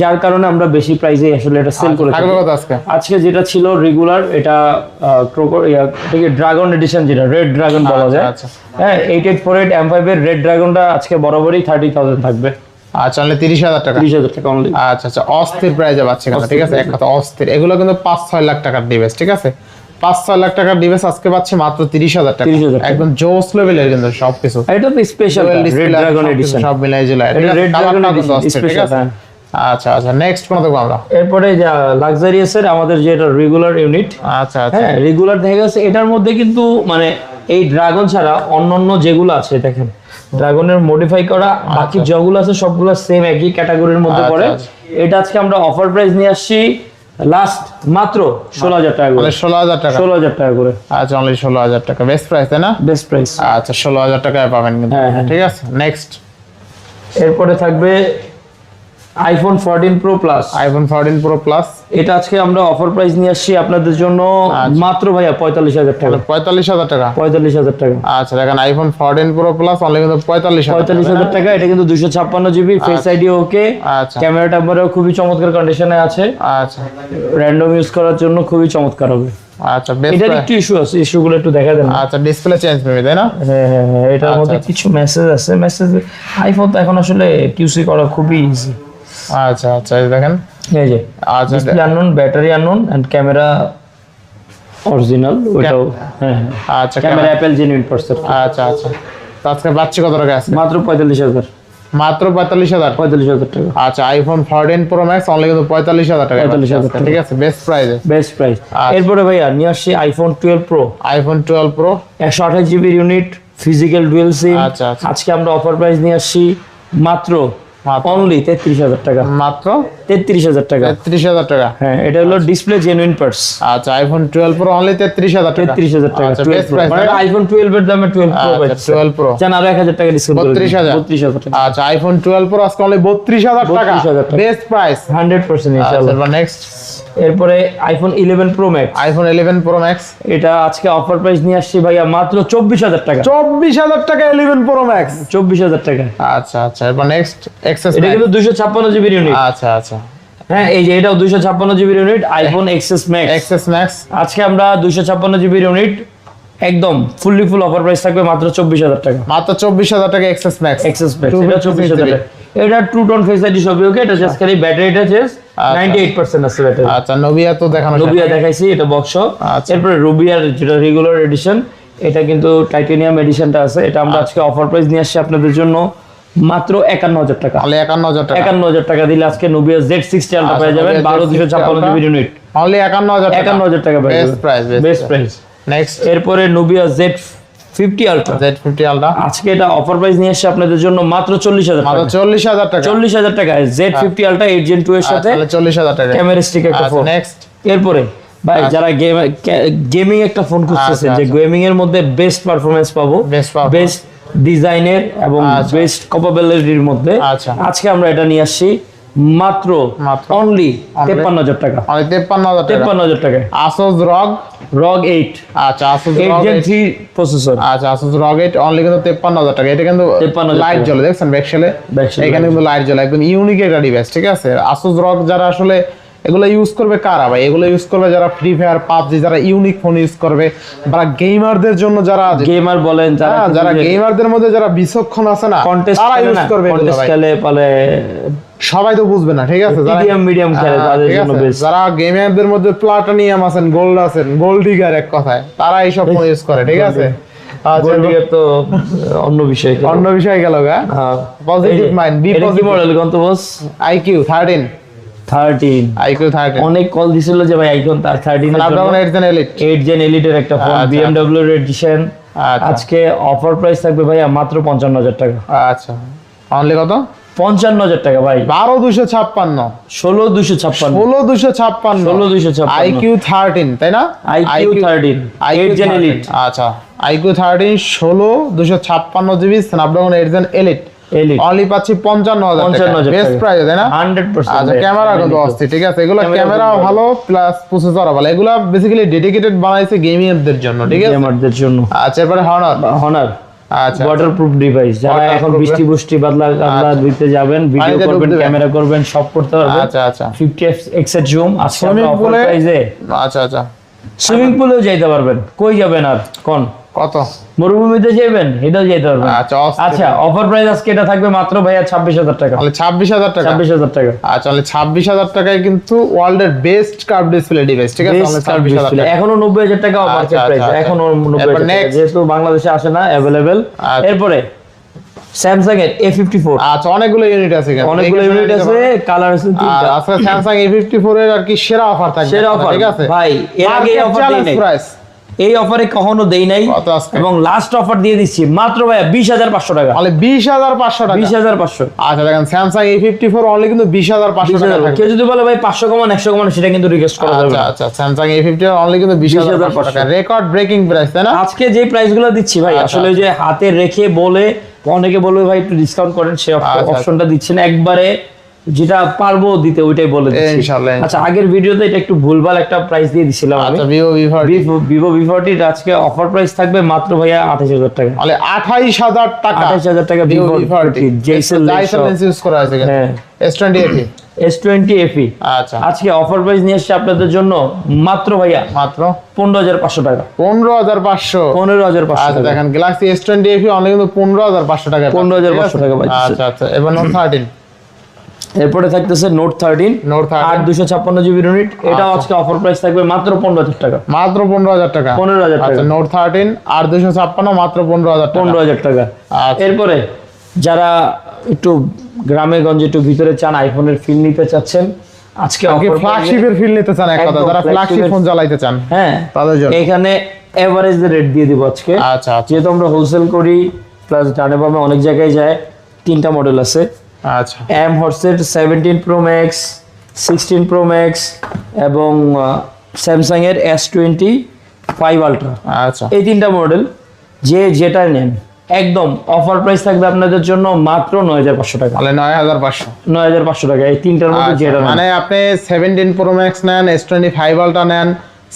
S2: যার কারণে আমরা বেশি প্রাইসে আসলে এটা সেল করে থাকি
S1: আজকে।
S2: আজকে যেটা ছিল রেগুলার এটা ড্রাগন এডিশন যেটা রেড ড্রাগন বলা যায়।
S1: আচ্ছা।
S2: হ্যাঁ eight eight four eight M five এর রেড ড্রাগনটা আজকে বরাবরই থার্টি থাউজেন্ড থাকবে।
S1: আচ্ছা অনলি তিরিশ হাজার টাকা।
S2: তিরিশ হাজার টাকা অনলি
S1: আচ্ছা আচ্ছা অস্থির প্রাইজে পাচ্ছে ঠিক আছে? এক কথা অস্থির। এগুলো কিন্তু পাঁচ ছয় লাখ টাকার ডিভাইস ঠিক আছে? পাঁচ ছয় লাখ টাকার ডিভাইস আজকে পাচ্ছি মাত্র তিরিশ হাজার টাকা।
S2: 30,000
S1: একদম জোস লেভেলের কিন্তু সবকিছু।
S2: এটা তো স্পেশাল রেড ড্রাগন এডিশন
S1: সব মিলাই
S2: red
S1: ঠিক আছে। আচ্ছা আচ্ছা নেক্সট কোন দেখব আমরা?
S2: এরপরে যা লাক্সারিয়াস এর আমাদের যেটা রেগুলার ইউনিট
S1: আচ্ছা আচ্ছা।
S2: হ্যাঁ রেগুলার দেখা গেছে এটার মধ্যে কিন্তু মানে এই ড্রাগন ছাড়া অন্যান্য যেগুলো আছে দেখেন ড্রাগনের মডিফাই করা বাকি যেগুলো আছে সবগুলো সেম একই ক্যাটাগরির মধ্যে
S1: আচ্ছা,
S2: পড়ে।
S1: আচ্ছা।
S2: এটা আজকে আমরা অফার প্রাইস নিয়ে আসছি লাস্ট মাত্র ষোলো হাজার টাকা করে।
S1: মানে ষোলো হাজার টাকা।
S2: ষোলো হাজার টাকা করে।
S1: আচ্ছা অনলি ষোলো হাজার টাকা। বেস্ট প্রাইস তাই না?
S2: বেস্ট প্রাইস
S1: আচ্ছা ষোলো হাজার টাকায় পাবেন কিন্তু।
S2: হ্যাঁ, হ্যাঁ।
S1: ঠিক আছে নেক্সট
S2: এরপরে থাকবে iPhone fourteen pro plus
S1: iPhone fourteen pro plus
S2: এটা আজকে আমরা অফার প্রাইস নিয়ে আসছি আপনাদের জন্য
S1: আচ্ছা।
S2: মাত্র ভাইয়া পঁয়তাল্লিশ হাজার টাকা।
S1: পঁয়তাল্লিশ হাজার টাকা?
S2: পঁয়তাল্লিশ হাজার টাকা।
S1: আচ্ছা দেখেন iPhone fourteen pro plus only কিন্তু পঁয়তাল্লিশ হাজার
S2: পঁয়তাল্লিশ হাজার টাকা এটা কিন্তু দুশো ছাপ্পান্ন জিবি ফেস আইডি ওকে
S1: আচ্ছা।
S2: ক্যামেরা ট্যামেরাও খুবই চমৎকার কন্ডিশনে আছে।
S1: আচ্ছা।
S2: র্যান্ডম ইউজ করার জন্য খুবই চমৎকার হবে।
S1: আচ্ছা বেস্ট
S2: এটার একটু ইস্যু আছে ইস্যুগুলো একটু দেখা দেন।
S1: আচ্ছা ডিসপ্লে চেঞ্জ পেবে তাই না?
S2: হ্যাঁ হ্যাঁ হ্যাঁ এটার
S1: আচ্ছা,
S2: মধ্যে
S1: আচ্ছা।
S2: কিছু মেসেজ আছে। মেসেজ আইফোন তো এখন আসলে কিউসি করা খুবই ইজি
S1: আচ্ছা আচ্ছা দেখেন।
S2: এই যে
S1: আচ্ছা
S2: display unknown battery unknown and camera original ওটাও হ্যাঁ
S1: আচ্ছা
S2: ক্যামেরা অ্যাপেল জেনুইন পার্সেন্ট
S1: আচ্ছা আচ্ছা। তো আজকে পাচ্ছি কত টাকা আছে?
S2: মাত্র পঁয়তাল্লিশ হাজার।
S1: মাত্র পঁয়তাল্লিশ হাজার?
S2: পঁয়তাল্লিশ হাজার টাকা।
S1: আচ্ছা iPhone fourteen pro max only কিন্তু পঁয়তাল্লিশ হাজার টাকা
S2: 45,000 টাকা।
S1: ঠিক আছে বেস্ট প্রাইসে
S2: বেস্ট প্রাইস। এরপরে ভাইয়া নিয়ে আসছি iPhone twelve pro
S1: iPhone twelve pro
S2: একশো আঠাশ জিবির ইউনিট ফিজিক্যাল ডুয়েল সিম
S1: আচ্ছা।
S2: আজকে আমরা অফার প্রাইস নিয়ে আসছি মাত্র? অনলি তেত্রিশ হাজার টাকা।
S1: মাত্র?
S2: তেত্রিশ হাজার টাকা।
S1: তেত্রিশ হাজার টাকা?
S2: হ্যাঁ এটা হলো ডিসপ্লে জেনুইন পার্স
S1: আচ্ছা আইফোন টুয়েলভ প্রো অনলি তেত্রিশ হাজার টাকা।
S2: তেত্রিশ হাজার টাকা
S1: আচ্ছা বেস্ট প্রাইস
S2: মানে আইফোন টুয়েলভ এর দামে টুয়েলভ প্রো
S1: আচ্ছা টুয়েলভ প্রো
S2: চান আরও এক হাজার টাকা ডিসকাউন্ট
S1: বত্রিশ হাজার?
S2: বত্রিশ হাজার টাকা।
S1: আচ্ছা আইফোন টুয়েলভ প্রো আজকে অনলি বত্রিশ হাজার টাকা।
S2: 32,000 টাকা।
S1: বেস্ট প্রাইস
S2: হান্ড্রেড পার্সেন্ট
S1: আচ্ছা নেক্সট
S2: এরপরে iPhone eleven pro max
S1: iPhone eleven pro max
S2: এটা আজকে অফার প্রাইস নিয়ে আসছি ভাইয়া মাত্র চব্বিশ হাজার টাকা।
S1: চব্বিশ হাজার টাকা ইলেভেন প্রো ম্যাক্স
S2: চব্বিশ হাজার টাকা।
S1: আচ্ছা আচ্ছা এরপর নেক্সট
S2: এটা কিন্তু দুইশো ছাপ্পান্ন জিবির ইউনিট
S1: আচ্ছা আচ্ছা।
S2: হ্যাঁ এই যে এটাও দুইশো ছাপ্পান্ন জিবির unit iPhone XS max
S1: XS max
S2: আজকে আমরা দুইশো ছাপ্পান্ন জিবির ইউনিট একদম ফুললি ফুল অফার প্রাইস থাকবে মাত্র চব্বিশ হাজার টাকা।
S1: মাত্র চব্বিশ হাজার টাকা এক্সেস ম্যাক্স
S2: এক্সেস ম্যাক্স এটা টাকা। টু টোন ফেস আইডি সবই ওকে এটা জাস্ট খালি ব্যাটারিটা চেস নাইনটি এইট পার্সেন্ট আছে ব্যাটারি
S1: আচ্ছা নোবিয়া তো দেখানো
S2: রুবিয়া দেখাইছি এটা বক্স
S1: আচ্ছা।
S2: এরপরে রুবিয়ার যেটা রেগুলার এডিশন এটা কিন্তু টাইটেনিয়াম এডিশনটা আছে। এটা আমরা আজকে অফার প্রাইস নিয়ে আসছি আপনাদের জন্য। মাত্র একান্ন হাজার টাকা।
S1: অনলি একান্ন হাজার টাকা।
S2: একান্ন হাজার টাকা দিলে আজকে নোবিয়া জেড সিক্সটি আলটা
S1: আচ্ছা,
S2: পেয়ে যাবেন বারো দুশো ছাপ্পান্ন জিবি ইউনিট
S1: অনলি একান্ন হাজার টাকা।
S2: একান্ন হাজার টাকা পেয়ে
S1: best price
S2: best price
S1: next
S2: এরপরে Nubia Z fifty ultra
S1: Z fifty ultra
S2: আজকে এটা অফার প্রাইস নিয়ে এসেছে আপনাদের জন্য মাত্র চল্লিশ হাজার
S1: মাত্র
S2: টাকা
S1: চল্লিশ হাজার টাকা।
S2: চল্লিশ হাজার টাকা। Z fifty ultra eight gen two এর সাথে
S1: তাহলে চল্লিশ হাজার টাকা।
S2: ক্যামেরা স্টিক একটা
S1: আচ্ছা
S2: ফোন
S1: নেক্সট
S2: এরপরে ভাই যারা গেম একটা ফোন খুঁজতেছে
S1: আচ্ছা,
S2: যে
S1: আচ্ছা।
S2: গেমিং এর মধ্যে বেস্ট পারফরমেন্স পাবো। বেস্ট ডিজাইনের এবং
S1: আচ্ছা।
S2: বেস্ট কপাবিলিটির মধ্যে।
S1: আচ্ছা।
S2: আজকে আমরা এটা নিয়ে আসছি মাত্র। অনলি তেপ্পান্ন হাজার টাকা।
S1: তেপ্পান্ন হাজার টাকা।
S2: তেপ্পান্ন হাজার টাকায়
S1: আসুস রগ
S2: রগ এইট
S1: আচ্ছা আসুস রগ
S2: থ্রি প্রসেসর
S1: আচ্ছা আসুস রগ এইট অনলি কিন্তু তেপ্পান্ন হাজার টাকা। এটা কিন্তু
S2: 53,000
S1: লাইট জ্বলে দেখছেন ব্যাকশেলে এখানে কিন্তু লাইট জ্বলে একদম ইউনিক একটা ডিভাইস ঠিক আছে? আসুস রগ যারা আসলে এগুলো ইউজ করবে কারা ভাই? এগুলো ইউজ করবে যারা ফ্রি ফায়ার পাবজি যারা ইউনিক ফোন ইউজ করবে বা গেমারদের জন্য যারা
S2: গেমার বলেন যারা
S1: হ্যাঁ, যারা গেমারদের মধ্যে যারা বিচক্ষণ আছে না তারা ইউজ করবে
S2: কন্টেস্ট খেলে পালে
S1: সবাই তো বুঝবে না ঠিক আছে? যারা
S2: মিডিয়াম মিডিয়াম খেলে
S1: হ্যাঁ,
S2: তাদের জন্য বেস্ট
S1: যারা গেমারদের মধ্যে প্লাটানিয়াম আছেন গোল্ড আছেন গোল্ড ডিগার এক কথায় তারা এইসব ফোন ইউজ করে ঠিক আছে? আচ্ছা,
S2: তো অন্য বিষয়
S1: অন্য বিষয় গেল গা। Positive mind be positive
S2: model boss
S1: IQ thirteen
S2: thirteen
S1: IQ thirteen
S2: অনেক কল দিছিল যে ভাই আইফোন তার thirteen
S1: eight gen elite
S2: eight gen এলিটের একটা ফোন। বিএমডব্লিউ এডিশন আজকে অফার প্রাইস থাকবে ভাইয়া মাত্র পঞ্চান্ন হাজার টাকা।
S1: আচ্ছা। অনলি কত?
S2: পঞ্চান্ন হাজার টাকা ভাই।
S1: বারো দুশো ছাপ্পান্ন।
S2: ষোলো দুশো ছাপ্পান্ন।
S1: ষোলো দুশো ছাপ্পান্ন।
S2: ষোলো দুশো ছাপ্পান্ন।
S1: আইকিউ থার্টিন তাই না?
S2: IQ thirteen eight gen elite
S1: আচ্ছা। আইকিউ থার্টিন ষোলো দুশো ছাপ্পান্ন GB Snapdragon eight gen elite only পাচ্ছি পঞ্চান্ন হাজার বেস্ট প্রাইস তাই না?
S2: হান্ড্রেড
S1: আচ্ছা ক্যামেরা কিন্তু অস্থির ঠিক আছে এগুলো ক্যামেরা ভালো প্লাস প্রসেসর ভালো। এগুলো বেসিক্যালি ডেডিকেটেড বানাইছে গেমিংদের জন্য ঠিক আছে?
S2: গেমারদের জন্য।
S1: আচ্ছা এরপরে হনার
S2: হনার
S1: আচ্ছা।
S2: ওয়াটারপ্রুফ ডিভাইস যারা এখন বৃষ্টি বুষ্টি বাদলা বাদলা দিতে যাবেন ভিডিও করবেন ক্যামেরা করবেন সব করতে পারবেন।
S1: আচ্ছা আচ্ছা।
S2: ফিফটি এক্সের জুম
S1: আচ্ছা আচ্ছা।
S2: সুইমিং পুলেও যাইতে পারবেন। কই যাবেন আর? কোন?
S1: কত?
S2: মরুভূমিতে যাবেন এটাও যেতে পারবেন।
S1: আচ্ছা
S2: আচ্ছা অফার প্রাইস আজকে এটা থাকবে মাত্র ভাইয়া ছাব্বিশ হাজার টাকা।
S1: তাহলে ছাব্বিশ হাজার টাকা?
S2: ছাব্বিশ হাজার টাকা।
S1: আচ্ছা তাহলে ছাব্বিশ হাজার টাকায় কিন্তু ওয়ার্ল্ডের বেস্ট কার্ভ ডিসপ্লে ডিভাইস ঠিক আছে? ছাব্বিশ হাজার
S2: এখনও নব্বই হাজার টাকা
S1: আচ্ছা,
S2: মার্কেট
S1: আচ্ছা,
S2: প্রাইস
S1: আচ্ছা।
S2: এখনও নব্বই হাজার যেহেতু বাংলাদেশে আসে না অ্যাভেলেবেল
S1: আচ্ছা।
S2: এরপরে স্যামসাং এর এ ফিফটি ফোর
S1: আচ্ছা অনেকগুলো ইউনিট আছে।
S2: অনেকগুলো ইউনিট আছে কালার আছে
S1: আজকে স্যামসাং এ ফিফটি ফোর এর আর কি সেরা অফার থাকবে।
S2: সেরা অফার
S1: ঠিক আছে?
S2: ভাই এর আগে অফার
S1: প্রাইস
S2: এই অফারে কখনো দেই নাই এবং লাস্ট অফার দিয়ে দিচ্ছি। মাত্র ভাইয়া বিশ হাজার পাঁচশো টাকা।
S1: তাহলে বিশ হাজার পাঁচশো টাকা।
S2: বিশ হাজার পাঁচশো।
S1: আচ্ছা দেখেন Samsung A fifty four only কিন্তু বিশ হাজার পাঁচশো টাকা
S2: কেউ যদি বলে ভাই পাঁচশো কমান একশো কমান সেটা কিন্তু রিকোয়েস্ট করা যাবে
S1: আচ্ছা আচ্ছা স্যামসাং এ ফিফটি অনলি কিন্তু বিশ হাজার পাঁচশো টাকা। রেকর্ড ব্রেকিং প্রাইস তাই না?
S2: আজকে যে প্রাইসগুলো দিচ্ছি ভাই
S1: আচ্ছা,
S2: আসলে যে হাতে রেখে বলে অনেকে বলবে ভাই একটু ডিসকাউন্ট করেন। সে
S1: আচ্ছা, আচ্ছা।
S2: অপশনটা দিচ্ছেন একবারে যেটা পারব দিতে ওইটাই বলে দিচ্ছি।
S1: ইনশাআল্লাহ,
S2: আচ্ছা আগের ভিডিওতে এটা একটু ভুলভাল একটা প্রাইস দিয়ে দিছিলাম আমি।
S1: আচ্ছা Vivo V four
S2: Vivo V ফোরটির আজকে অফার প্রাইস থাকবে মাত্র ভাইয়া আঠাশ হাজার টাকা।
S1: তাহলে আঠাইশ হাজার টাকা।
S2: আঠাশ হাজার টাকা
S1: Vivo
S2: Vivo
S1: V forty
S2: Zeiss
S1: Zeiss lens use করা হয়েছে
S2: হ্যাঁ।
S1: S twenty FE
S2: S twenty FE
S1: আচ্ছা।
S2: আজকে অফার প্রাইস নিয়ে এসছে আপনাদের জন্য মাত্র ভাইয়া
S1: মাত্র?
S2: পনেরো হাজার পাঁচশো টাকা।
S1: পনেরো হাজার পাঁচশো।
S2: পনেরো হাজার পাঁচশো
S1: আচ্ছা
S2: টাকা।
S1: দেখেন Galaxy S twenty FE only কিন্তু পনেরো হাজার পাঁচশো টাকা
S2: 15,500 টাকা।
S1: আচ্ছা আচ্ছা এবার নোট থার্টিন
S2: এরপরে থাকতেছে নোট থার্টিন
S1: নোট
S2: আট দুশো ছাপ্পান্ন জিবি ইউনিট
S1: আচ্ছা।
S2: আজকে অফার প্রাইস থাকবে মাত্র পনেরো হাজার টাকা।
S1: মাত্র পনেরো হাজার টাকা?
S2: 15,000 টাকা।
S1: আচ্ছা নোট থার্টিন আর দুশো ছাপ্পান্ন মাত্র পনেরো হাজার টাকা।
S2: পনেরো হাজার টাকা।
S1: আচ্ছা।
S2: এরপরে যারা একটু গ্রামে গঞ্জে একটু ভিতরে চান আইফোনের ফিল নিতে চাচ্ছেন আজকে
S1: ফ্ল্যাগশিপের ফিল নিতে চান এক কথা যারা ফ্ল্যাগশিপ ফোন চালাইতে চান
S2: হ্যাঁ
S1: তাদের জন্য।
S2: এখানে এভারেজ রেট দিয়ে দিব আজকে।
S1: আচ্ছা আচ্ছা।
S2: যেহেতু আমরা হোলসেল করি প্লাস ডানে বামে অনেক জায়গায় যায় তিনটা মডেল আছে।
S1: আচ্ছা।
S2: এম হর্সের seventeen pro max sixteen pro max এবং স্যামসাং এর এস টোয়েন্টি ফাইভ আলট্রা
S1: আচ্ছা।
S2: এই তিনটা মডেল যে যেটা নেন একদম অফার প্রাইস থাকবে আপনাদের জন্য মাত্র নয় হাজার পাঁচশো টাকা।
S1: তাহলে নয় হাজার পাঁচশো।
S2: নয় হাজার পাঁচশো টাকা এই তিনটার মধ্যে
S1: আচ্ছা,
S2: যেটা নেন।
S1: মানে আপনি সেভেন্টিন প্রো ম্যাক্স নেন এস টোয়েন্টি ফাইভ আলটা নেন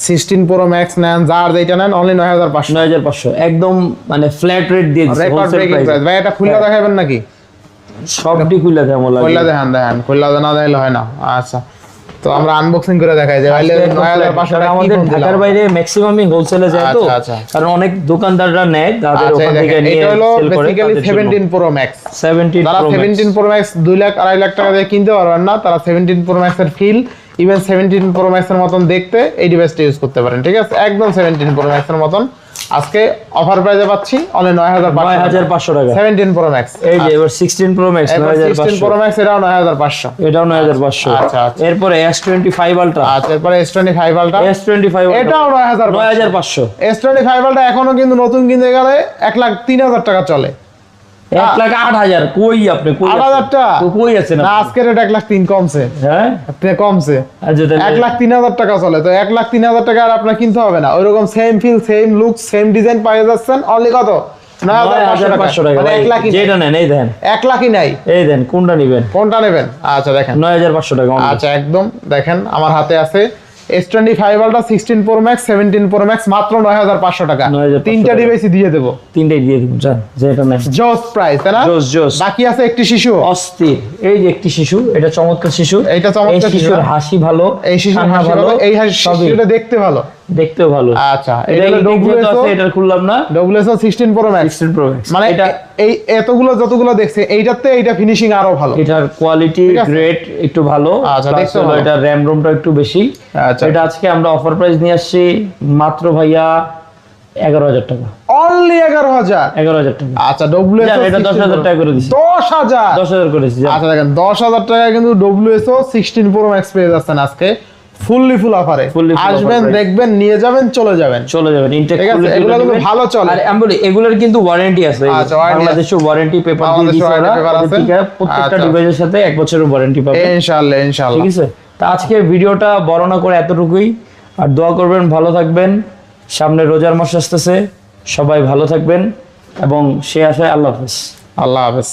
S1: সিক্সটিন প্রো ম্যাক্স নেন যার যেটা নেন অনলি নয় হাজার পাঁচশো।
S2: নয় হাজার পাঁচশো একদম মানে ফ্ল্যাট রেট দিয়ে
S1: রেকর্ড ব্রেকিং
S2: প্রাইস
S1: ভাই এটা খুললা দেখাবেন নাকি?
S2: সবটি খুলে লাগে
S1: দেখান দেখান। খুললা না দেখাইলে হয় না। আচ্ছা। তো আমরা আনবক্সিং করে দেখাই যে ভাইলে
S2: আজকে
S1: নয় হাজার
S2: একদম
S1: পাঁচশো
S2: flat।
S1: টাকা
S2: আমাদের ঢাকার বাইরে ম্যাক্সিমামই হোলসেলে যায় তো। কারণ অনেক দোকানদাররা নেয় তাদের
S1: আচ্ছা
S2: ওখান থেকে নিয়ে
S1: এটা হলো
S2: সেল করে
S1: basically seventeen pro max
S2: seventeen
S1: যারা সেভেন্টিন প্রো ম্যাক্স দুই লাখ আড়াই লাখ টাকা দিয়ে কিনতে পারবেন না তারা সেভেন্টিন প্রো ম্যাক্স এর feel even seventeen pro max এর মতন দেখতে এই ডিভাইসটা ইউজ করতে পারেন ঠিক আছে? একদম সেভেন্টিন প্রো ম্যাক্স এর মতন। আজকে অফার প্রাইসে পাচ্ছি অনলি নয় হাজার
S2: নয় হাজার পাঁচশো টাকা।
S1: সেভেন্টিন প্রো ম্যাক্স
S2: এই যে এবার সিক্সটিন প্রো ম্যাক্স নয় হাজার
S1: সিক্সটিন
S2: পাঁচশো
S1: প্রো ম্যাক্স এটাও নয় হাজার পাঁচশো।
S2: এটাও নয় হাজার পাঁচশো।
S1: আচ্ছা, আচ্ছা।
S2: এরপরে এস টোয়েন্টি ফাইভ আলট্রা
S1: আচ্ছা এরপরে S twenty five ultra
S2: S twenty five
S1: এটাও নয় হাজার
S2: নয় হাজার পাঁচশো।
S1: এস টোয়েন্টি ফাইভ আলটা এখনও কিন্তু নতুন কিনতে গেলে এক লাখ তিন হাজার টাকা চলে।
S2: এক লাখ আট হাজার। কই আপনি?
S1: আট
S2: আছেন?
S1: হাজার টাকা।
S2: তো কই আছেন
S1: না? আজকের রেট এক লাখ তিন কমছে।
S2: হ্যাঁ?
S1: কমছে। এক লাখ তিন হাজার টাকা চলে। তো এক লাখ তিন হাজার টাকা আর আপনার কিনতে হবে না। ওইরকম same feel same look same design পাই যাচ্ছেন। অনলি কত? নয়
S2: নয় হাজার
S1: হাজার
S2: পাঁচশো
S1: পাঁচশো
S2: টাকা। ভাই।
S1: এক লাখই
S2: যেটা নেন এই দেন।
S1: এক লাখই নাই।
S2: এই দেন কোনটা নিবেন?
S1: কোনটা নেবেন? দেখেন।
S2: নয় হাজার পাঁচশো টাকা
S1: আচ্ছা একদম। দেখেন আমার হাতে আছে। S twenty five ultra sixteen pro max seventeen pro max মাত্র নয় হাজার পাঁচশো টাকা।
S2: 9,500
S1: তিনটা
S2: ডিভাইস
S1: ডিভাইসই দিয়ে দেবো।
S2: তিনটাই দিয়ে দেবো যেটা নেই
S1: জোস প্রাইস তাই না?
S2: জোস জোস।
S1: বাকি আছে একটি শিশু।
S2: অস্থির। এই যে একটি শিশু এটা চমৎকার শিশু।
S1: এটা চমৎকার শিশু।
S2: শিশুর হাসি ভালো
S1: এই শিশুর হাসি ভালো এই হাসি। শিশুটা দেখতে ভালো।
S2: দেখতেও ভালো।
S1: আচ্ছা
S2: এটা
S1: ডব্লিউএসও
S2: এটা খুললাম না?
S1: WSO sixteen pro max
S2: 16 Pro Max।
S1: মানে
S2: এটা
S1: এই এতগুলো যতগুলো দেখছে এইটাতে এইটা ফিনিশিং আরও ভালো।
S2: এটার কোয়ালিটি গ্রেট একটু ভালো
S1: আচ্ছা,
S2: হলো এটা র্যাম রোমটা একটু বেশি।
S1: আচ্ছা।
S2: এটা আজকে আমরা অফার প্রাইস নিয়ে আসছি মাত্র ভাইয়া এগারো হাজার টাকা।
S1: অনলি এগারো হাজার?
S2: এগারো হাজার টাকা।
S1: আচ্ছা ডব্লিউএসও
S2: এটা দশ হাজার টাকা করে দিচ্ছি
S1: দশ হাজার?
S2: দশ হাজার করেছি
S1: আচ্ছা দেখেন দশ হাজার টাকা কিন্তু ডব্লিউএসও সিক্সটিন প্রো ম্যাক্স পেয়ে যাচ্ছেন আজকে। ফুললি ফুল অফারে আসবেন দেখবেন নিয়ে যাবেন চলে যাবেন।
S2: চলে যাবেন ইনটেক
S1: এগুলো কিন্তু ভালো চলে।
S2: আর আমি বলি এগুলোর কিন্তু ওয়ারেন্টি আছে।
S1: আচ্ছা,
S2: বাংলাদেশের ওয়ারেন্টি পেপার দিয়ে দিছে ওরা। প্রত্যেকটা
S1: আচ্ছা।
S2: ডিভাইসের সাথে এক বছরের ওয়ারেন্টি পাবে
S1: ইনশাআল্লাহ।
S2: ঠিক আছে? তা আজকে ভিডিওটা বড় না করে এতটুকুই। আর দোয়া করবেন ভালো থাকবেন। সামনে রোজার মাস আসতেছে। সবাই ভালো থাকবেন। এবং সে আশায় আল্লাহ হাফেজ।
S1: আল্লাহ হাফেজ।